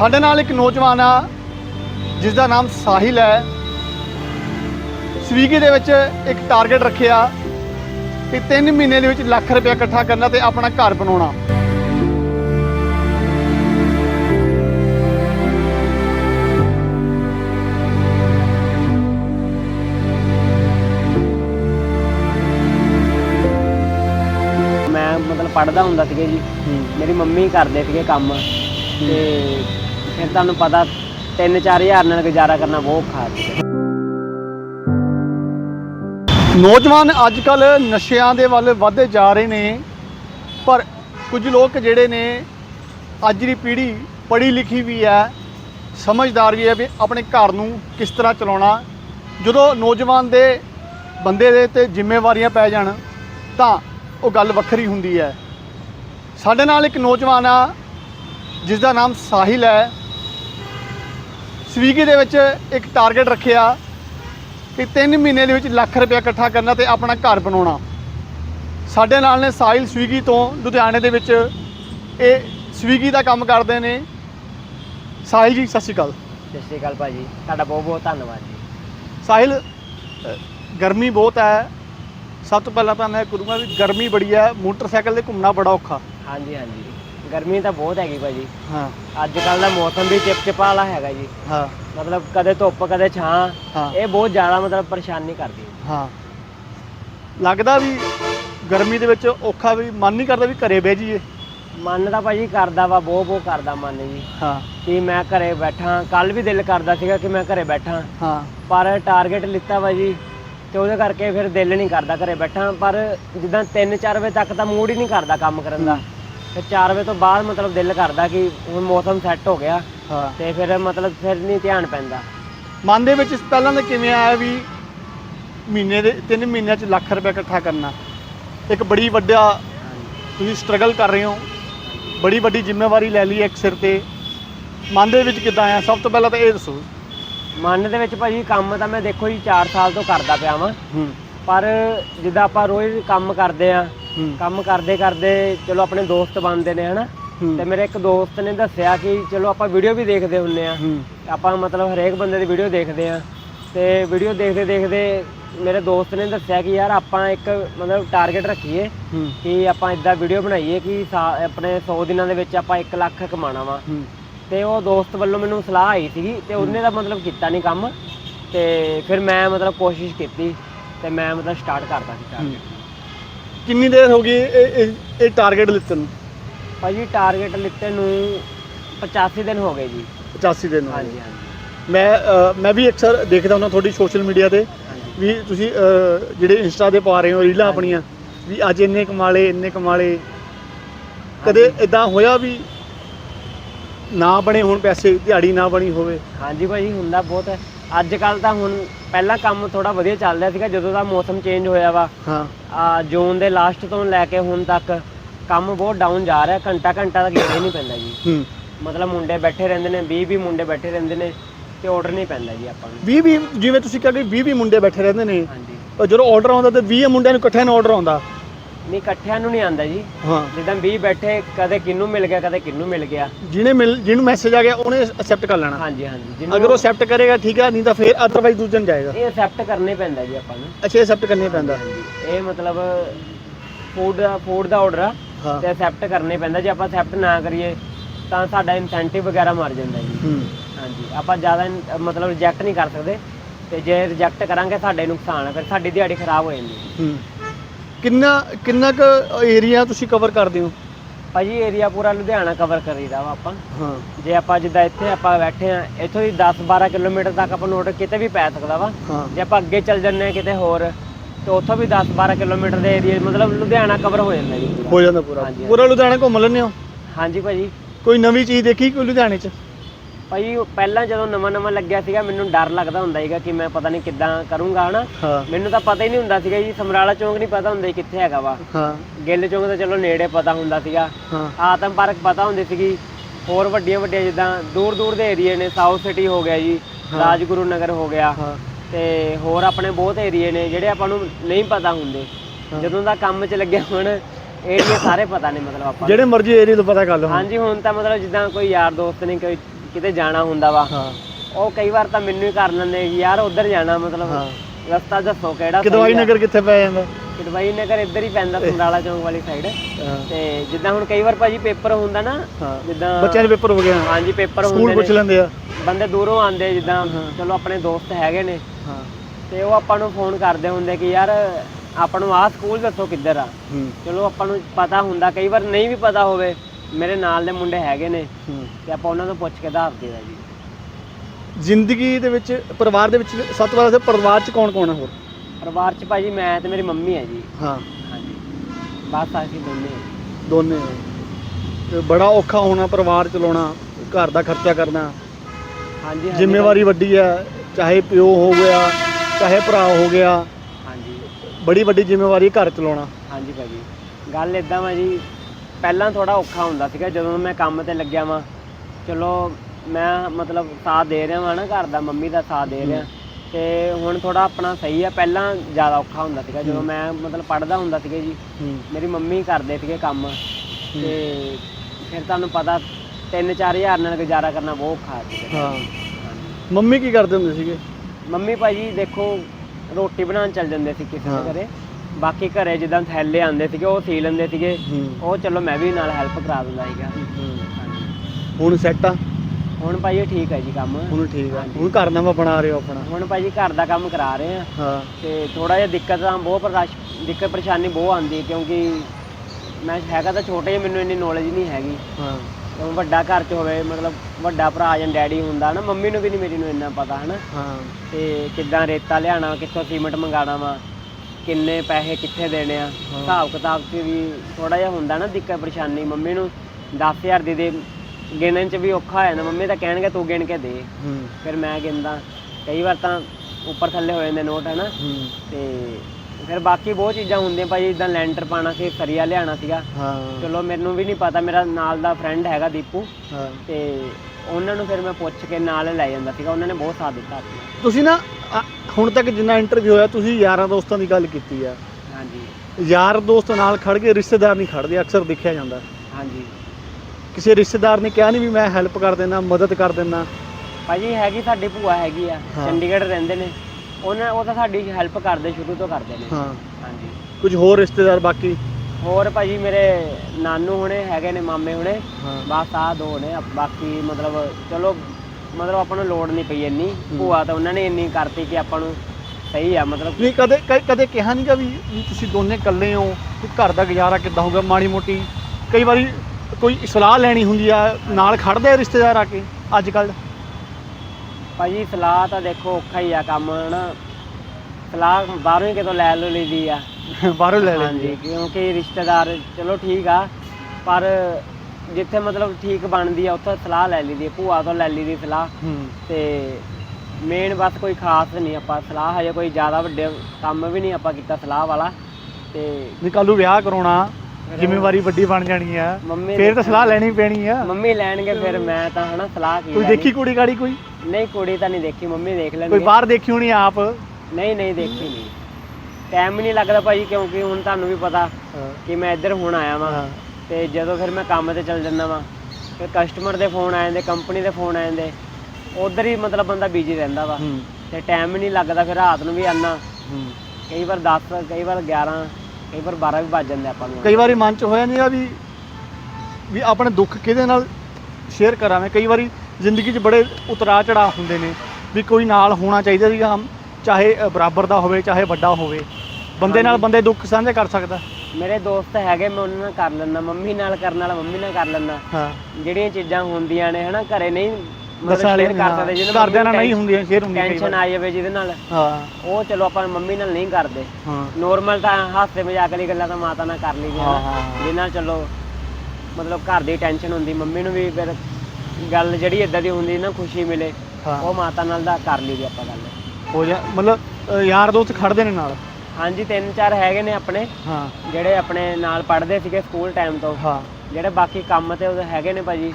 ਸਾਡੇ ਨਾਲ ਇੱਕ ਨੌਜਵਾਨ ਆ ਜਿਸ ਦਾ ਨਾਮ ਸਾਹਿਲ ਹੈ। ਸਵੀਗੀ ਦੇ ਵਿੱਚ ਇੱਕ ਟਾਰਗੇਟ ਰੱਖਿਆ ਕਿ 3 ਮਹੀਨੇ ਦੇ ਵਿੱਚ ਲੱਖ ਰੁਪਏ ਇਕੱਠਾ ਕਰਨਾ ਤੇ ਆਪਣਾ ਘਰ ਬਣਾਉਣਾ। ਮੈਂ ਮਤਲਬ ਪੜਦਾ ਹੁੰਦਾ ਸੀਗਾ ਜੀ। ਮੇਰੀ ਮੰਮੀ ਕਰਦੇ ਸੀਗੇ ਕੰਮ ਤੇ ਫਿਰ ਤੁਹਾਨੂੰ ਪਤਾ 3-4000 ਨਾਲ ਗੁਜ਼ਾਰਾ ਕਰਨਾ ਬਹੁਤ ਔਖਾ ਸੀ ਨੌਜਵਾਨ ਅੱਜ ਕੱਲ ਨਸ਼ਿਆਂ ਦੇ ਵੱਲ ਵਧਦੇ ਜਾ ਰਹੇ ਨੇ, ਪਰ ਕੁਝ ਲੋਕ ਜਿਹੜੇ ਨੇ, ਅੱਜ ਦੀ ਪੀੜ੍ਹੀ ਪੜ੍ਹੀ ਲਿਖੀ ਵੀ ਹੈ, ਸਮਝਦਾਰ ਵੀ ਹੈ ਵੀ ਆਪਣੇ ਘਰ ਨੂੰ ਕਿਸ ਤਰ੍ਹਾਂ ਚਲਾਉਣਾ। ਜਦੋਂ ਨੌਜਵਾਨ ਦੇ ਬੰਦੇ ਦੇ ਤੇ ਜ਼ਿੰਮੇਵਾਰੀਆਂ ਪੈ ਜਾਣ, ਤਾਂ ਉਹ ਗੱਲ ਵੱਖਰੀ ਹੁੰਦੀ ਹੈ। ਸਾਡੇ ਨਾਲ ਇੱਕ ਨੌਜਵਾਨ ਆ ਜਿਸ ਦਾ ਨਾਮ ਸਾਹਿਲ ਹੈ। ਸਵੀਗੀ ਦੇ ਵਿੱਚ ਇੱਕ ਟਾਰਗੇਟ ਰੱਖਿਆ ਕਿ 3 ਮਹੀਨੇ ਦੇ ਵਿੱਚ ਲੱਖ ਰੁਪਏ ਇਕੱਠਾ ਕਰਨਾ ਤੇ ਆਪਣਾ ਘਰ ਬਣਾਉਣਾ। ਸਾਡੇ ਨਾਲ ਨੇ ਸਾਹਿਲ ਸਵੀਗੀ ਤੋਂ ਲੁਧਿਆਣੇ ਦੇ ਵਿੱਚ ਇਹ ਸਵੀਗੀ ਦਾ ਕੰਮ ਕਰਦੇ ਨੇ। ਸਾਹਿਲ ਜੀ ਸਤਿ ਸ਼੍ਰੀ ਅਕਾਲ। ਸਤਿ ਸ਼੍ਰੀ ਅਕਾਲ ਭਾਜੀ ਤੁਹਾਡਾ ਬਹੁਤ ਬਹੁਤ ਧੰਨਵਾਦ ਜੀ। ਸਾਹਿਲ ਗਰਮੀ ਬਹੁਤ ਹੈ। ਸਭ ਤੋਂ ਪਹਿਲਾਂ ਤਾਂ ਮੈਂ ਕਰੂੰਗਾ ਵੀ ਗਰਮੀ ਬੜੀ ਹੈ ਮੋਟਰਸਾਈਕਲ ਤੇ ਘੁੰਮਣਾ ਬੜਾ ਔਖਾ। ਹਾਂਜੀ ਹਾਂਜੀ। ਗਰਮੀ ਤਾਂ ਬਹੁਤ ਹੈਗੀ ਭਾਜੀ। ਹਾਂ। ਅੱਜ ਕੱਲ ਦਾ ਮੌਸਮ ਵੀ ਚਿਪਚਿਪਾ ਵਾਲਾ ਹੈਗਾ ਜੀ। ਹਾਂ। ਮਤਲਬ ਕਦੇ ਧੁੱਪ ਕਦੇ ਛਾਂ ਹਾਂ। ਇਹ ਬਹੁਤ ਜ਼ਿਆਦਾ ਮਤਲਬ ਪਰੇਸ਼ਾਨੀ ਕਰਦੀ ਹੈ। ਹਾਂ। ਲੱਗਦਾ ਵੀ ਗਰਮੀ ਦੇ ਵਿੱਚ ਔਖਾ ਵੀ ਮਨ ਨਹੀਂ ਕਰਦਾ ਵੀ ਘਰੇ ਬਹਿ ਜਾਈਏ। ਮਨ ਤਾਂ ਭਾਜੀ ਕਰਦਾ ਵਾ ਬਹੁਤ ਬਹੁਤ ਕਰਦਾ ਮਨ ਜੀ। ਹਾਂ। ਕਿ ਮੈਂ ਘਰੇ ਬੈਠਾ। ਕੱਲ ਵੀ ਦਿਲ ਕਰਦਾ ਸੀਗਾ ਕਿ ਮੈਂ ਘਰੇ ਬੈਠਾ। ਹਾਂ। ਪਰ ਟਾਰਗੇਟ ਲਿੱਤਾ ਵਾ ਜੀ ਤੇ ਉਹਦੇ ਕਰਕੇ ਫਿਰ ਦਿਲ ਨਹੀਂ ਕਰਦਾ ਘਰੇ ਬੈਠਾ। ਪਰ ਜਿੱਦਾਂ 3-4 ਵਜੇ ਤੱਕ ਤਾਂ ਮੂਡ ਹੀ ਨਹੀਂ ਕਰਦਾ ਕੰਮ ਕਰਨ ਦਾ। ਤੇ 4 ਵਜੇ ਤੋਂ ਬਾਅਦ ਮਤਲਬ ਦਿਲ ਕਰਦਾ ਕਿ ਹੁਣ ਮੌਸਮ ਸੈੱਟ ਹੋ ਗਿਆ। ਹਾਂ। ਤੇ ਫਿਰ ਮਤਲਬ ਫਿਰ ਨਹੀਂ ਧਿਆਨ ਪੈਂਦਾ। ਮਨ ਦੇ ਵਿੱਚ ਪਹਿਲਾਂ ਤਾਂ ਕਿਵੇਂ ਆਇਆ ਵੀ ਮਹੀਨੇ ਦੇ 3 ਮਹੀਨਿਆਂ 'ਚ ਲੱਖ ਰੁਪਏ ਇਕੱਠਾ ਕਰਨਾ। ਇੱਕ ਬੜੀ ਵੱਡਾ ਤੁਸੀਂ ਸਟਰਗਲ ਕਰ ਰਹੇ ਹੋ। ਬੜੀ ਵੱਡੀ ਜ਼ਿੰਮੇਵਾਰੀ ਲੈ ਲਈ ਇੱਕ ਸਿਰ ਤੇ। ਮਨ ਦੇ ਵਿੱਚ ਕਿੱਦਾਂ ਆਇਆ? ਸਭ ਤੋਂ ਪਹਿਲਾਂ ਤਾਂ ਇਹ ਦੱਸੋ। ਮਨ ਦੇ ਵਿੱਚ ਭਾਜੀ ਕੰਮ ਤਾਂ ਮੈਂ ਦੇਖੋ ਜੀ 4 ਸਾਲ ਤੋਂ ਕਰਦਾ ਪਿਆ ਵਾਂ। ਹੂੰ। ਪਰ ਜਿੱਦਾਂ ਆਪਾਂ ਰੋਜ਼ ਕੰਮ ਕਰਦੇ ਆ ਕੰਮ ਕਰਦੇ ਕਰਦੇ ਚਲੋ ਆਪਣੇ ਦੋਸਤ ਬਣਦੇ ਨੇ ਹਨਾ? ਤੇ ਮੇਰੇ ਇੱਕ ਦੋਸਤ ਨੇ ਦੱਸਿਆ ਕਿ ਚਲੋ ਆਪਾਂ ਵੀਡੀਓ ਵੀ ਦੇਖਦੇ ਹੁੰਨੇ ਆ ਆਪਾਂ ਮਤਲਬ ਹਰੇਕ ਬੰਦੇ ਦੀ ਵੀਡੀਓ ਦੇਖਦੇ ਆ ਤੇ ਵੀਡੀਓ ਦੇਖਦੇ ਦੇਖਦੇ ਮੇਰੇ ਦੋਸਤ ਨੇ ਦੱਸਿਆ ਕਿ ਯਾਰ ਆਪਾਂ ਇੱਕ ਮਤਲਬ ਟਾਰਗੇਟ ਰੱਖੀਏ ਕਿ ਆਪਾਂ ਇਦਾਂ ਵੀਡੀਓ ਬਣਾਈਏ ਕਿ ਆਪਣੇ 100 ਦਿਨਾਂ ਦੇ ਵਿੱਚ ਆਪਾਂ 1 ਲੱਖ ਕਮਾਣਾ ਵਾ। ਤੇ ਉਹ ਦੋਸਤ ਵੱਲੋਂ ਮੈਨੂੰ ਸਲਾਹ ਆਈ ਸੀਗੀ ਤੇ ਉਹਨੇ ਤਾਂ ਮਤਲਬ ਕੀਤਾ ਨਹੀਂ ਕੰਮ। ਤੇ ਫਿਰ ਮੈਂ ਮਤਲਬ ਕੋਸ਼ਿਸ਼ ਕੀਤੀ। ਤੇ ਮੈਂ ਮਤਲਬ ਸਟਾਰਟ ਕਰਤਾ ਸੀ ਟਾਰਗੇਟ ਕਿੰਨੀ ਦੇਰ ਹੋ ਗਈ ਇਹ ਇਹ- ਇਹ ਟਾਰਗੇਟ ਲਿੱਤੇ ਨੂੰ? ਭਾਜੀ ਟਾਰਗੇਟ ਲਿੱਤੇ ਨੂੰ 85 ਦਿਨ ਹੋ ਗਏ ਜੀ। 85 ਦਿਨ ਹੋ ਗਏ। ਹਾਂਜੀ ਹਾਂਜੀ। ਮੈਂ ਅ, ਮੈਂ ਵੀ ਅਕਸਰ ਦੇਖਦਾ ਹੁੰਦਾ ਤੁਹਾਡੀ ਸੋਸ਼ਲ ਮੀਡੀਆ ਤੇ ਹਾਂਜੀ। ਵੀ ਤੁਸੀਂ ਅ, ਜਿਹੜੇ ਇੰਸਟਾ ਤੇ ਪਾ ਰਹੇ ਹੋ ਰੀਲਾਂ ਆਪਣੀਆਂ ਵੀ ਅੱਜ ਇੰਨੇ ਕਮਾ ਲਏ ਇੰਨੇ ਕਮਾ ਲਏ ਕਦੇ ਇਦਾਂ ਹੋਇਆ ਵੀ ਨਾ ਬਣੇ ਹੁਣ ਪੈਸੇ ਦਿਹਾੜੀ ਨਾ ਬਣੀ ਹੋਵੇ? ਹਾਂਜੀ ਭਾਜੀ ਹੁੰਦਾ ਬਹੁਤ ਹੈ। ਅੱਜ ਕੱਲ ਤਾਂ ਹੁਣ ਪਹਿਲਾਂ ਕੰਮ ਥੋੜਾ ਵਧੀਆ ਚੱਲ ਰਿਹਾ ਸੀਗਾ ਜਦੋਂ ਦਾ ਮੌਸਮ ਚੇਂਜ ਹੋਇਆ ਵਾ। ਹਾਂ। ਆ ਜੂਨ ਦੇ ਲਾਸਟ ਤੋਂ ਲੈ ਕੇ ਹੁਣ ਤੱਕ ਕੰਮ ਬਹੁਤ ਡਾਊਨ ਜਾ ਰਿਹਾ ਘੰਟਾ ਘੰਟਾ ਤੱਕ ਗੇੜੇ ਨਹੀਂ ਪੈਂਦਾ ਜੀ। ਹੂੰ। ਮਤਲਬ ਮੁੰਡੇ ਬੈਠੇ ਰਹਿੰਦੇ ਨੇ 20 20 ਮੁੰਡੇ ਬੈਠੇ ਰਹਿੰਦੇ ਨੇ ਤੇ ਆਰਡਰ ਨਹੀਂ ਪੈਂਦਾ ਜੀ ਆਪਾਂ ਨੂੰ। 20 20 ਜਿਵੇਂ ਤੁਸੀਂ ਕਹਿੰਦੇ 20 20 ਮੁੰਡੇ ਬੈਠੇ ਰਹਿੰਦੇ ਨੇ ਹਾਂਜੀ। ਜਦੋਂ ਆਰਡਰ ਆਉਂਦਾ ਤੇ 20 ਮੁੰਡਿਆਂ ਨੂੰ ਇਕੱਠਿਆਂ ਨੂੰ ਆਰਡਰ ਆਉਂਦਾ। ਨਹੀਂ ਇਕੱਠਿਆਂ ਨੂੰ ਨਹੀਂ ਆਂਦਾ ਜੀ। ਹਾਂ। ਜਿੱਦਾਂ 20 ਬੈਠੇ ਕਦੇ ਕਿੰਨੂੰ ਮਿਲ ਗਿਆ ਕਦੇ ਕਿੰਨੂੰ ਮਿਲ ਗਿਆ। ਜਿਹਨੇ ਮਿਲ ਜਿਹਨੂੰ ਮੈਸੇਜ ਆ ਗਿਆ ਉਹਨੇ ਅਕਸੈਪਟ ਕਰ ਲੈਣਾ। ਹਾਂਜੀ ਹਾਂਜੀ ਅਗਰ ਉਹ ਅਕਸੈਪਟ ਕਰੇਗਾ ਠੀਕ ਹੈ ਨਹੀਂ ਤਾਂ ਫਿਰ ਅਦਰਵਾਈਜ਼ ਦੂਜੇ ਨੂੰ ਜਾਏਗਾ। ਇਹ ਅਸੈਪਟ ਕਰਨੇ ਪੈਂਦਾ ਜੀ ਆਪਾਂ ਨੂੰ। ਅੱਛਾ ਅਕਸੈਪਟ ਕਰਨਾ ਪੈਂਦਾ। ਹਾਂਜੀ ਇਹ ਮਤਲਬ ਫੂਡ ਦਾ ਫੂਡ ਦਾ ਆਰਡਰ ਆ ਹਾਂ। ਤੇ ਅਸੈਪਟ ਕਰਨੇ ਪੈਂਦਾ। ਜੇ ਆਪਾਂ ਅਸੈਪਟ ਨਾ ਕਰੀਏ ਤਾਂ ਸਾਡਾ ਇਨਸੈਂਟਿਵ ਵਗੈਰਾ ਮਰ ਜਾਂਦਾ ਜੀ। ਹੂੰ। ਹਾਂਜੀ ਆਪਾਂ ਜ਼ਿਆਦਾ ਇਨ- ਮਤਲਬ ਰਿਜੈਕਟ ਨਹੀਂ ਕਰ ਸਕਦੇ। ਤੇ ਜੇ ਰਿਜੈਕਟ ਕਰਾਂਗੇ ਸਾਡੇ ਨੁਕਸਾਨ ਹੈ ਫਿਰ ਸਾਡੀ ਦਿਹਾੜੀ ਖਰਾਬ ਹੋ ਜਾਂਦੀ ਹੈ। ਹੂੰ। ਕਿੰਨਾ ਕਿੰਨਾ ਕੁ ਏਰੀਆ ਤੁਸੀਂ ਕਵਰ ਕਰਦੇ ਹੋ? ਭਾਜੀ ਏਰੀਆ ਪੂਰਾ ਲੁਧਿਆਣਾ ਕਵਰ ਕਰੀਦਾ ਵਾ ਆਪਾਂ। ਹਾਂ। ਜੇ ਆਪਾਂ ਜਿੱਦਾਂ ਇੱਥੇ ਆਪਾਂ ਬੈਠੇ ਆ ਇੱਥੋਂ ਦੀ 10 12 ਕਿਲੋਮੀਟਰ ਤੱਕ ਆਪਾਂ ਨੂੰ order ਕਿਤੇ ਵੀ ਪੈ ਸਕਦਾ ਵਾ। ਹਾਂ। ਜੇ ਆਪਾਂ ਅੱਗੇ ਚੱਲ ਜੰਨੇ ਆ ਕਿਤੇ ਹੋਰ ਤੇ ਉੱਥੋਂ ਵੀ 10 12 ਕਿਲੋਮੀਟਰ ਦੇ ਏਰੀਆ ਮਤਲਬ ਲੁਧਿਆਣਾ ਕਵਰ ਹੋ ਜਾਂਦਾ ਜੀ ਪੂਰਾ। ਹੋ ਜਾਂਦਾ ਪੂਰਾ। ਹਾਂਜੀ, ਪੂਰਾ ਲੁਧਿਆਣਾ ਘੁੰਮ ਲੈਂਦੇ ਹੋ? ਹਾਂਜੀ ਭਾਜੀ। ਕੋਈ ਨਵੀਂ ਚੀਜ਼ ਦੇਖੀ ਕੋਈ ਲੁਧਿਆਣੇ 'ਚ? ਉਹ ਪਹਿਲਾਂ ਜਦੋਂ ਨਵਾਂ ਨਵਾਂ ਲੱਗਿਆ ਸੀਗਾ ਮੈਨੂੰ ਡਰ ਲੱਗਦਾ ਹੁੰਦਾ ਸੀਗਾ ਕਿ ਮੈਂ ਪਤਾ ਨਹੀਂ ਕਿੱਦਾਂ ਕਰੂੰਗਾ ਹਨਾ? ਹਾਂ। ਮੈਨੂੰ ਤਾਂ ਪਤਾ ਹੀ ਨਹੀਂ ਹੁੰਦਾ ਸੀਗਾ ਜੀ ਸਮਰਾਲਾ ਚੌਂਕ ਨਹੀਂ ਪਤਾ ਹੁੰਦਾ ਸੀ ਕਿੱਥੇ ਹੈਗਾ ਵਾ। ਹਾਂ। ਗਿੱਲ ਚੌਂਕ ਤਾਂ ਚਲੋ ਨੇੜੇ ਪਤਾ ਹੁੰਦਾ ਸੀਗਾ। ਹਾਂ। ਆਤਮ ਪਾਰਕ ਪਤਾ ਹੁੰਦੀ ਸੀਗੀ। ਹੋਰ ਵੱਡੀਆਂ ਵੱਡੀਆਂ ਜਿੱਦਾਂ ਦੂਰ ਦੂਰ ਦੇ ਏਰੀਏ ਨੇ ਸਾਊਥ ਸਿਟੀ ਹੋ ਗਿਆ ਜੀ। ਰਾਜਗੁਰੂ ਨਗਰ ਹੋ ਗਿਆ। ਤੇ ਹੋਰ ਆਪਣੇ ਬਹੁਤ ਏਰੀਏ ਨੇ ਜਿਹੜੇ ਆਪਾਂ ਨੂੰ ਨਹੀਂ ਪਤਾ ਹੁੰਦੇ। ਜਦੋਂ ਦਾ ਕੰਮ 'ਚ ਲੱਗਿਆ ਹੁਣ ਏਰੀਏ ਸਾਰੇ ਪਤਾ ਨੇ ਮਤਲਬ ਆਪਾਂ। ਜਿਹੜੇ ਮਰਜ਼ੀ ਏਰੀਆ ਤੋਂ ਪਤਾ ਕਰ ਲਓ। ਹਾਂਜੀ ਹੁਣ ਤਾਂ ਮਤਲਬ ਜਿੱਦਾਂ ਕੋਈ ਯਾਰ ਦੋਸਤ ਨੇ ਕੋਈ ਕਿਤੇ ਜਾਣਾ ਹੁੰਦਾ ਵਾ। ਹਾਂ। ਉਹ ਕਈ ਵਾਰ ਤਾਂ ਮੈਨੂੰ ਹੀ ਕਰ ਲੈਂਦੇ ਕਿ ਯਾਰ ਉਧਰ ਜਾਣਾ ਮਤਲਬ ਹਾਂ। ਰਸਤਾ ਦੱਸੋ ਕਿਹੜਾ ਕਿਦਵਾਈ ਨਗਰ ਕਿੱਥੇ ਪੈ ਜਾਂਦਾ? ਕਿਦਵਾਈ ਨਗਰ ਇੱਧਰ ਹੀ ਪੈਂਦਾ ਸਮਰਾਲਾ ਚੌਂਕ ਵਾਲੀ ਸਾਈਡ ਤੇ ਜਿੱਦਾਂ ਹੁਣ ਕਈ ਵਾਰ ਭਾਜੀ ਪੇਪਰ ਹੁੰਦਾ ਨਾ ਜਿੱਦਾਂ ਬੱਚਿਆਂ ਦੇ ਪੇਪਰ ਹੋ ਗਏ। ਹਾਂਜੀ ਪੇਪਰ ਸਕੂਲ ਹੁੰਦੇ ਪੁੱਛ ਨੇ ਲੈਂਦੇ ਆ। ਬੰਦੇ ਦੂਰੋਂ ਆਉਂਦੇ ਜਿੱਦਾਂ। ਚਲੋ ਆਪਣੇ ਦੋਸਤ ਹੈਗੇ ਨੇ। ਹਾਂ। ਤੇ ਉਹ ਆਪਾਂ ਨੂੰ ਫੋਨ ਕਰਦੇ ਹੁੰਦੇ ਕਿ ਯਾਰ ਆਪਾਂ ਨੂੰ ਆਹ ਸਕੂਲ ਦੱਸੋ ਕਿੱਧਰ ਆ। ਚਲੋ ਆਪਾਂ ਨੂੰ ਪਤਾ ਹੁੰਦਾ ਕਈ ਵਾਰ ਨਹੀਂ ਵੀ ਪਤਾ ਹੋਵੇ। ਮੇਰੇ ਨਾਲ ਦੇ ਮੁੰਡੇ ਹੈਗੇ ਨੇ ਹੂੰ। ਤੇ ਆਪਾਂ ਉਹਨਾਂ ਤੋਂ ਪੁੱਛ ਕੇ ਦੱਸ ਦੇਦਾ ਜੀ। ਜ਼ਿੰਦਗੀ ਦੇ ਵਿੱਚ ਪਰਿਵਾਰ ਦੇ ਵਿੱਚ ਸੱਤ ਵਾਰ ਪਰਿਵਾਰ ਚ ਕੌਣ ਕੌਣ ਹੈ ਹੋਰ? ਪਰਿਵਾਰ ਚ ਭਾਜੀ ਮੈਂ ਤੇ ਮੇਰੀ ਮੰਮੀ ਹੈ ਜੀ। ਹਾਂ। ਹਾਂਜੀ। ਬਸ ਅਸੀਂ ਦੋਨੇ। ਹਾਂ। ਦੋਨੇ। ਤੇ ਬੜਾ ਔਖਾ ਹੋਣਾ ਪਰਿਵਾਰ ਚਲਾਉਣਾ ਘਰ ਦਾ ਖਰਚਾ ਕਰਨਾ। ਹਾਂਜੀ ਹਾਂਜੀ। ਜ਼ਿੰਮੇਵਾਰੀ ਵੱਡੀ ਹੈ ਚਾਹੇ ਪਿਓ ਹੋ ਗਿਆ ਚਾਹੇ ਭਰਾ ਹੋ ਗਿਆ। ਹਾਂਜੀ। ਬੜੀ ਵੱਡੀ ਜ਼ਿੰਮੇਵਾਰੀ ਘਰ ਚਲਾਉਣਾ। ਹਾਂਜੀ ਭਾਜੀ। ਗੱਲ ਇਦਾਂ ਵਾ ਜੀ ਪਹਿਲਾਂ ਥੋੜਾ ਔਖਾ ਹੁੰਦਾ ਸੀਗਾ ਜਦੋਂ ਮੈਂ ਕੰਮ ਤੇ ਲੱਗਿਆ ਵਾਂ। ਚਲੋ ਮੈਂ ਮਤਲਬ ਸਾਥ ਦੇ ਰਿਹਾ ਵਾਂ ਨਾ ਘਰ ਦਾ ਮੰਮੀ ਦਾ ਸਾਥ ਦੇ ਰਿਹਾ। ਤੇ ਹੁਣ ਥੋੜਾ ਆਪਣਾ ਸਹੀ ਆ ਪਹਿਲਾਂ ਜ਼ਿਆਦਾ ਔਖਾ ਹੁੰਦਾ ਸੀਗਾ ਜਦੋਂ। ਮੈਂ ਮਤਲਬ ਪੜਦਾ ਹੁੰਦਾ ਸੀਗਾ ਜੀ। ਮੇਰੀ ਮੰਮੀ ਕਰਦੇ ਸੀਗੇ ਕੰਮ। ਤੇ ਫਿਰ ਤੁਹਾਨੂੰ ਪਤਾ 3-4000 ਨਾਲ ਗੁਜ਼ਾਰਾ ਕਰਨਾ ਬਹੁਤ ਔਖਾ ਸੀਗਾ ਹਾਂ। ਮੰਮੀ ਕੀ ਕਰਦੇ ਹੁੰਦੇ ਸੀਗੇ? ਮੰਮੀ ਭਾਜੀ ਦੇਖੋ ਰੋਟੀ ਬਣਾਉਣ ਚੱਲ ਜਾਂਦੇ ਸੀ ਕਿਸੇ। ਦੇ ਘਰੇ। ਬਾਕੀ ਘਰੇ ਜਿੱਦਾਂ ਥੈਲੇ ਆਉਂਦੇ ਸੀਗੇ ਉਹ ਸੀ ਲੈਂਦੇ ਸੀਗੇ। ਉਹ ਚਲੋ ਮੈਂ ਵੀ ਨਾਲ ਹੈਲਪ ਕਰਾ ਦਿੰਦਾ ਸੀਗਾ। ਹੁਣ ਸੈੱਟ ਆ? ਹੁਣ ਭਾਜੀ ਠੀਕ ਹੈ ਜੀ ਕੰਮ। ਹੁਣ ਠੀਕ ਆ। ਹੁਣ ਘਰ ਨਵਾਂ ਬਣਾ ਰਹੇ ਹੋ ਆਪਣਾ? ਹੁਣ ਭਾਜੀ ਘਰ ਦਾ ਕੰਮ ਕਰਾ ਰਹੇ ਆ। ਹਾਂ। ਤੇ ਥੋੜਾ ਜਿਹਾ ਦਿੱਕਤ ਤਾਂ ਬਹੁਤ ਪਰੇਸ਼ ਦਿੱਕਤ ਪਰੇਸ਼ਾਨੀ ਬਹੁਤ ਆਉਂਦੀ ਹੈ ਕਿਉਂਕਿ ਮੈਂ ਹੈਗਾ ਤਾਂ ਛੋਟੇ ਜਿਹਾ ਮੈਨੂੰ ਇੰਨੀ ਨੌਲੇਜ ਨਹੀਂ ਹੈਗੀ। ਹਾਂ। ਵੱਡਾ ਘਰ 'ਚ ਹੋਵੇ ਮਤਲਬ ਵੱਡਾ ਭਰਾ ਜਾਂ ਡੈਡੀ ਹੁੰਦਾ ਨਾ ਮੰਮੀ ਨੂੰ ਵੀ ਨਹੀਂ ਮੇਰੀ ਨੂੰ ਇੰਨਾ ਪਤਾ ਹਨਾ? ਹਾਂ। ਤੇ ਕਿੱਦਾਂ ਰੇਤਾ ਲਿਆਣਾ ਕਿੱਥੋਂ ਸੀਮੈਂਟ ਮੰਗਾਣਾ ਵਾ। ਕਿੰਨੇ ਪੈਸੇ ਕਿੱਥੇ ਦੇਣੇ ਆ? ਹਿਸਾਬ ਕਿਤਾਬ 'ਚ ਵੀ ਥੋੜਾ ਜਿਹਾ ਹੁੰਦਾ ਨਾ ਦਿੱਕਤ ਪਰੇਸ਼ਾਨੀ ਮੰਮੀ ਨੂੰ। 10000 ਦੀ ਦੇ। ਗਿਣਨ 'ਚ ਵੀ ਔਖਾ ਹੋ ਜਾਂਦਾ ਮੰਮੀ ਤਾਂ ਕਹਿਣਗੇ ਤੂੰ ਗਿਣ ਕੇ ਦੇ। ਫਿਰ ਮੈਂ ਗਿਣਦਾ। ਕਈ ਵਾਰ ਤਾਂ ਉੱਪਰ ਥੱਲੇ ਹੋ ਜਾਂਦੇ ਨੋਟ ਹਨਾ ਤੇ ਫਿਰ ਬਾਕੀ ਬਹੁਤ ਚੀਜ਼ਾਂ ਹੁੰਦੀਆਂ ਭਾਈ ਇਦਾਂ ਲੈਂਟਰ ਪਾਣਾ ਸੀ ਸਰੀਆ ਲਿਆਣਾ ਸੀਗਾ। ਹਾਂ। ਚਲੋ ਮੈਨੂੰ ਵੀ ਨਹੀਂ ਪਤਾ ਮੇਰਾ ਨਾਲ ਦਾ ਫਰੈਂਡ ਹੈਗਾ ਦੀਪੂ। ਹਾਂ। ਤੇ ਉਹਨਾਂ ਨੂੰ ਫਿਰ ਮੈਂ ਪੁੱਛ ਕੇ ਨਾਲ ਲੈ ਜਾਂਦਾ ਸੀਗਾ ਉਹਨਾਂ ਨੇ ਬਹੁਤ ਸਾਥ ਦਿੱਤਾ। ਆਪਣਾ ਤੁਸੀਂ ਨਾ ਅ, ਹੁਣ ਤੱਕ ਜਿੰਨਾ ਇੰਟਰਵਿਊ ਹੋਇਆ ਤੁਸੀਂ ਯਾਰਾਂ ਦੋਸਤਾਂ ਦੀ ਗੱਲ ਕੀਤੀ ਆ। ਹਾਂਜੀ। ਯਾਰ ਦੋਸਤ ਨਾਲ ਖੜ ਕੇ ਰਿਸ਼ਤੇਦਾਰ ਨਹੀਂ ਖੜਦੇ ਅਕਸਰ ਦੇਖਿਆ ਜਾਂਦਾ। ਹਾਂਜੀ। ਕਿਸੇ ਰਿਸ਼ਤੇਦਾਰ ਨੇ ਕਿਹਾ ਨਹੀਂ ਵੀ ਮੈਂ ਹੈਲਪ ਕਰ ਦੇਣਾ ਮਦਦ ਕਰ ਦੇਣਾ ਭਾਜੀ ਹੈਗੀ ਸਾਡੀ ਭੂਆ ਹੈਗੀ ਆ ਹਾਂ। ਚੰਡੀਗੜ੍ਹ ਰਹਿੰਦੇ ਨੇ। ਉਹਨਾਂ ਉਹ ਤਾਂ ਸਾਡੀ ਹੈਲਪ ਕਰਦੇ ਸ਼ੁਰੂ ਤੋਂ ਕਰਦੇ ਨੇ। ਹਾਂ। ਹਾਂਜੀ। ਕੁਝ ਹੋਰ ਰਿਸ਼ਤੇਦਾਰ ਬਾਕੀ? ਹੋਰ ਭਾਜੀ ਮੇਰੇ ਨਾਨੂ ਹੁਣੇ ਹੈਗੇ ਨੇ ਮਾਮੇ ਹੁਣੇ। ਹਾਂ। ਬਸ ਆਹ ਦੋ ਨੇ ਬਾਕੀ ਮਤਲਬ ਚਲੋ ਮਤਲਬ ਆਪਾਂ ਨੂੰ ਲੋੜ ਨਹੀਂ ਪਈ ਇੰਨੀ। ਭੂਆ ਤਾਂ ਉਹਨਾਂ ਨੇ ਇੰਨੀ ਕਰਤੀ ਕਿ ਆਪਾਂ ਨੂੰ ਸਹੀ ਆ ਮਤਲਬ ਨਹੀਂ ਕਦੇ ਕ- ਕਦੇ ਕਿਹਾ ਨਹੀਂਗਾ ਵੀ ਵੀ ਤੁਸੀਂ ਦੋਨੇ ਇਕੱਲੇ ਹੋ ਕਿ ਘਰ ਦਾ ਗੁਜ਼ਾਰਾ ਕਿੱਦਾਂ ਹੋਊਗਾ ਮਾੜੀ ਮੋਟੀ? ਕਈ ਵਾਰੀ ਕੋਈ ਸਲਾਹ ਲੈਣੀ ਹੁੰਦੀ ਆ ਨਾਲ ਖੜਦੇ ਆ ਰਿਸ਼ਤੇਦਾਰ ਆ ਕੇ ਅੱਜ ਕੱਲ ਭਾਜੀ ਸਲਾਹ ਤਾਂ ਦੇਖੋ ਔਖਾ ਹੀ ਆ ਕੰਮ ਹਨਾ। ਸਲਾਹ ਬਾਹਰੋਂ ਹੀ ਕਿਤੋਂ ਲੈ ਲੋ ਲਈਦੀ ਆ। ਬਾਹਰੋਂ ਲੈ ਹਾਂਜੀ ਲੈਂਦੇ ਕਿਉਂਕਿ ਰਿਸ਼ਤੇਦਾਰ ਚਲੋ ਠੀਕ ਆ ਪਰ ਜਿੱਥੇ ਮਤਲਬ ਠੀਕ ਬਣਦੀ ਆ ਉੱਥੇ ਸਲਾਹ ਲੈ ਲਈਦੀ ਆ, ਭੂਆ ਤੋਂ ਲੈ ਲਈਦੀ ਸਲਾਹ। ਹੂੰ। ਤੇ ਮੇਨ ਬਸ ਕੋਈ ਖਾਸ ਨਹੀਂ ਆਪਾਂ ਸਲਾਹ ਹਜੇ ਕੋਈ ਜ਼ਿਆਦਾ ਵੱਡੇ ਕੰਮ ਵੀ ਨਹੀਂ ਆਪਾਂ ਕੀਤਾ ਸਲਾਹ ਵਾਲਾ। ਤੇ ਨਹੀਂ ਕੱਲ੍ਹ ਨੂੰ ਵਿਆਹ ਕਰਾਉਣਾ ਜ਼ਿੰਮੇਵਾਰੀ ਵੱਡੀ ਬਣ ਜਾਣੀ ਆ। ਮੰਮੀ ਫੇਰ ਤਾਂ ਸਲਾਹ ਲੈਣੀ ਪੈਣੀ ਆ। ਮੰਮੀ ਲੈਣਗੇ ਫਿਰ ਮੈਂ ਤਾਂ ਹਨਾ ਸਲਾਹ ਕੀ ਕੋਈ ਲੈਣੀ। ਦੇਖੀ ਕੁੜੀ ਕਾੜੀ ਕੋਈ? ਨਹੀਂ ਕੁੜੀ ਤਾਂ ਨਹੀਂ ਦੇਖੀ ਮੰਮੀ ਦੇਖ ਕੋਈ ਲੈਣਗੇ ਬਾਹਰ ਦੇਖੀ ਹੋਣੀ ਆਪ? ਨਹੀਂ ਨਹੀਂ ਦੇਖੀ ਨਹੀਂ। ਟਾਈਮ ਹੀ ਨਹੀਂ ਲੱਗਦਾ ਭਾਜੀ ਕਿਉਂਕਿ ਹੁਣ ਤੁਹਾਨੂੰ ਵੀ ਪਤਾ ਕਿ ਮੈਂ ਇੱਧਰ ਹੁਣ ਆਇਆ ਵਾਂ ਤੇ ਜਦੋਂ ਫਿਰ ਮੈਂ ਕੰਮ ਤੇ ਚੱਲ ਜਾਂਦਾ ਵਾਂ ਫਿਰ ਕਸਟਮਰ ਦੇ ਫੋਨ ਆ ਜਾਂਦੇ ਕੰਪਨੀ ਦੇ ਫੋਨ ਆ ਜਾਂਦੇ ਉਧਰ ਹੀ ਮਤਲਬ ਬੰਦਾ ਬਿਜ਼ੀ ਰਹਿੰਦਾ ਵਾ। ਤੇ ਟਾਈਮ ਹੀ ਨਹੀਂ ਲੱਗਦਾ ਫਿਰ ਰਾਤ ਨੂੰ ਵੀ ਆਨਾ। ਕਈ ਵਾਰ 10 ਕਈ ਵਾਰ 11 ਕਈ ਵਾਰ 12 ਵੀ ਵੱਜ ਜਾਂਦੇ ਆਪਾਂ ਨੂੰ। ਕਈ ਵਾਰੀ ਮਨ ਚ ਹੋਇਆ ਨਹੀਂ ਆ ਵੀ ਵੀ ਆਪਣੇ ਦੁੱਖ ਕਿਹਦੇ ਨਾਲ ਸ਼ੇਅਰ ਕਰਾਂ ਮੈਂ ਕਈ ਵਾਰੀ ਜ਼ਿੰਦਗੀ 'ਚ ਬੜੇ ਉਤਰਾਅ ਚੜਾਅ ਹੁੰਦੇ ਨੇ ਵੀ ਕੋਈ ਨਾਲ ਹੋਣਾ ਚਾਹੀਦਾ ਸੀਗਾ ਹਮ ਚਾਹੇ ਅ, ਬਰਾਬਰ ਦਾ ਹੋਵੇ ਚਾਹੇ ਵੱਡਾ ਹੋਵੇ। ਬੰਦੇ ਨਾਲ। ਬੰਦੇ ਦੁੱਖ ਸਾਂਝਾ ਕਰ ਸਕਦਾ। ਮੇਰੇ ਦੋਸਤ ਹੈਗੇ ਮੈਂ ਉਹਨਾਂ ਨਾਲ ਕਰ ਲੈਂਦਾ ਮੰਮੀ ਨਾਲ ਕਰਨ ਵਾਲਾ ਮੰਮੀ ਨਾਲ ਕਰ ਲੈਂਦਾ। ਹਾਂ। ਜਿਹੜੀਆਂ ਚੀਜ਼ਾਂ ਹੁੰਦੀਆਂ ਨੇ ਹਨਾ ਘਰੇ ਨਹੀਂ ਮਤਲਬ ਦੱਸਣ ਵਾਲੇ share ਕਰ ਸਕਦੇ ਜਿਹਦੇ ਘਰਦਿਆਂ ਨਾਲ ਨਹੀਂ ਹੁੰਦੀਆਂ ਸ਼ੇਅਰ ਹੁੰਦੀਆਂ ਕਈ ਟੈਨਸ਼ਨ ਵਾਰ। ਆ ਜਾਵੇ ਜਿਹਦੇ ਨਾਲ। ਹਾਂ। ਉਹ ਚਲੋ ਆਪਾਂ ਮੰਮੀ ਨਾਲ ਨਹੀਂ ਕਰਦੇ। ਹਾਂ। ਨੋਰਮਲ ਤਾਂ ਹਾਸੇ ਮਜ਼ਾਕ ਵਾਲੀ ਗੱਲਾਂ ਤਾਂ ਮਾਤਾ ਨਾਲ ਕਰ ਲਈਦੀਆਂ ਹਾਂ, ਨਾ। ਹਾਂ, ਹਾਂ। ਜਿਹਦੇ ਨਾਲ ਚਲੋ ਮਤਲਬ ਘਰ ਦੀ ਟੈਨਸ਼ਨ ਹੁੰਦੀ ਮੰਮੀ ਨੂੰ ਵੀ ਫਿਰ ਗੱਲ ਜਿਹੜੀ ਇਦਾਂ ਦੀ ਹੁੰਦੀ ਨਾ ਖੁਸ਼ੀ ਮਿਲੇ ਹਾਂ। ਉਹ ਮਾਤਾ ਨਾਲ ਦਾ ਕਰ ਲਈਦੀ ਆਪਾਂ ਗੱਲ। ਹੋ ਜਾ ਮਤਲਬ ਅ, ਯਾਰ ਦੋਸਤ ਖੜਦੇ ਨੇ ਨਾਲ? ਹਾਂਜੀ ਤਿੰਨ ਚਾਰ ਹੈਗੇ ਨੇ ਆਪਣੇ ਹਾਂ। ਜਿਹੜੇ ਆਪਣੇ ਨਾਲ ਪੜ੍ਹਦੇ ਸੀਗੇ ਸਕੂਲ ਟਾਈਮ ਤੋਂ। ਹਾਂ। ਜਿਹੜੇ ਬਾਕੀ ਕੰਮ ਤੇ ਉਹਦੇ ਹੈਗੇ ਨੇ ਭਾਜੀ।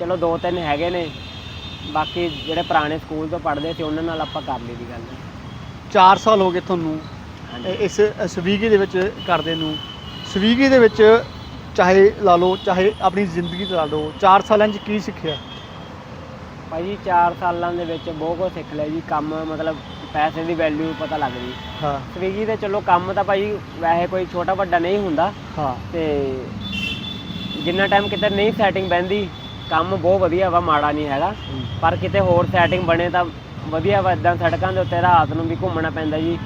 ਚਲੋ ਦੋ ਤਿੰਨ ਹੈਗੇ ਨੇ। ਬਾਕੀ ਜਿਹੜੇ ਪੁਰਾਣੇ ਸਕੂਲ ਤੋਂ ਪੜ੍ਹਦੇ ਸੀ ਉਹਨਾਂ ਨਾਲ ਆਪਾਂ ਕਰ ਲਈ ਦੀ ਗੱਲ। 4 ਸਾਲ ਹੋ ਗਏ ਤੁਹਾਨੂੰ ਹਾਂਜੀ। ਇਹ- ਇਸ ਸਵੀਗੀ ਦੇ ਵਿੱਚ ਕਰਦੇ ਨੂੰ। ਸਵੀਗੀ ਦੇ ਵਿੱਚ ਚਾਹੇ ਲਾ ਲਓ ਚਾਹੇ ਆਪਣੀ ਜ਼ਿੰਦਗੀ 'ਚ ਲਾ ਲਓ 4 ਸਾਲਾਂ 'ਚ ਕੀ ਸਿੱਖਿਆ? ਭਾਜੀ 4 ਸਾਲਾਂ ਦੇ ਵਿੱਚ ਬਹੁਤ ਕੁਝ ਸਿੱਖ ਲਿਆ ਜੀ ਕੰਮ ਮਤਲਬ ਪੈਸੇ ਦੀ ਵੈਲਿਊ ਪਤਾ ਲੱਗ ਗਈ। ਹਾਂ। ਸਵੀਗੀ ਤੇ ਚਲੋ ਕੰਮ ਤਾਂ ਭਾਜੀ ਵੈਸੇ ਕੋਈ ਛੋਟਾ ਵੱਡਾ ਨਹੀਂ ਹੁੰਦਾ। ਹਾਂ। ਤੇ ਜਿੰਨਾ ਟਾਈਮ ਕਿਤੇ ਨਹੀਂ ਸੈਟਿੰਗ ਬਹਿੰਦੀ ਕੰਮ ਬਹੁਤ ਵਧੀਆ ਵਾ ਮਾੜਾ ਨਹੀਂ ਹੈਗਾ। ਪਰ ਕਿਤੇ ਹੋਰ ਸੈਟਿੰਗ ਬਣੇ ਤਾਂ ਵਧੀਆ ਵਾ ਇਦਾਂ ਸੜਕਾਂ ਦੇ ਉੱਤੇ ਰਾਤ ਨੂੰ ਵੀ ਘੁੰਮਣਾ ਪੈਂਦਾ ਜੀ।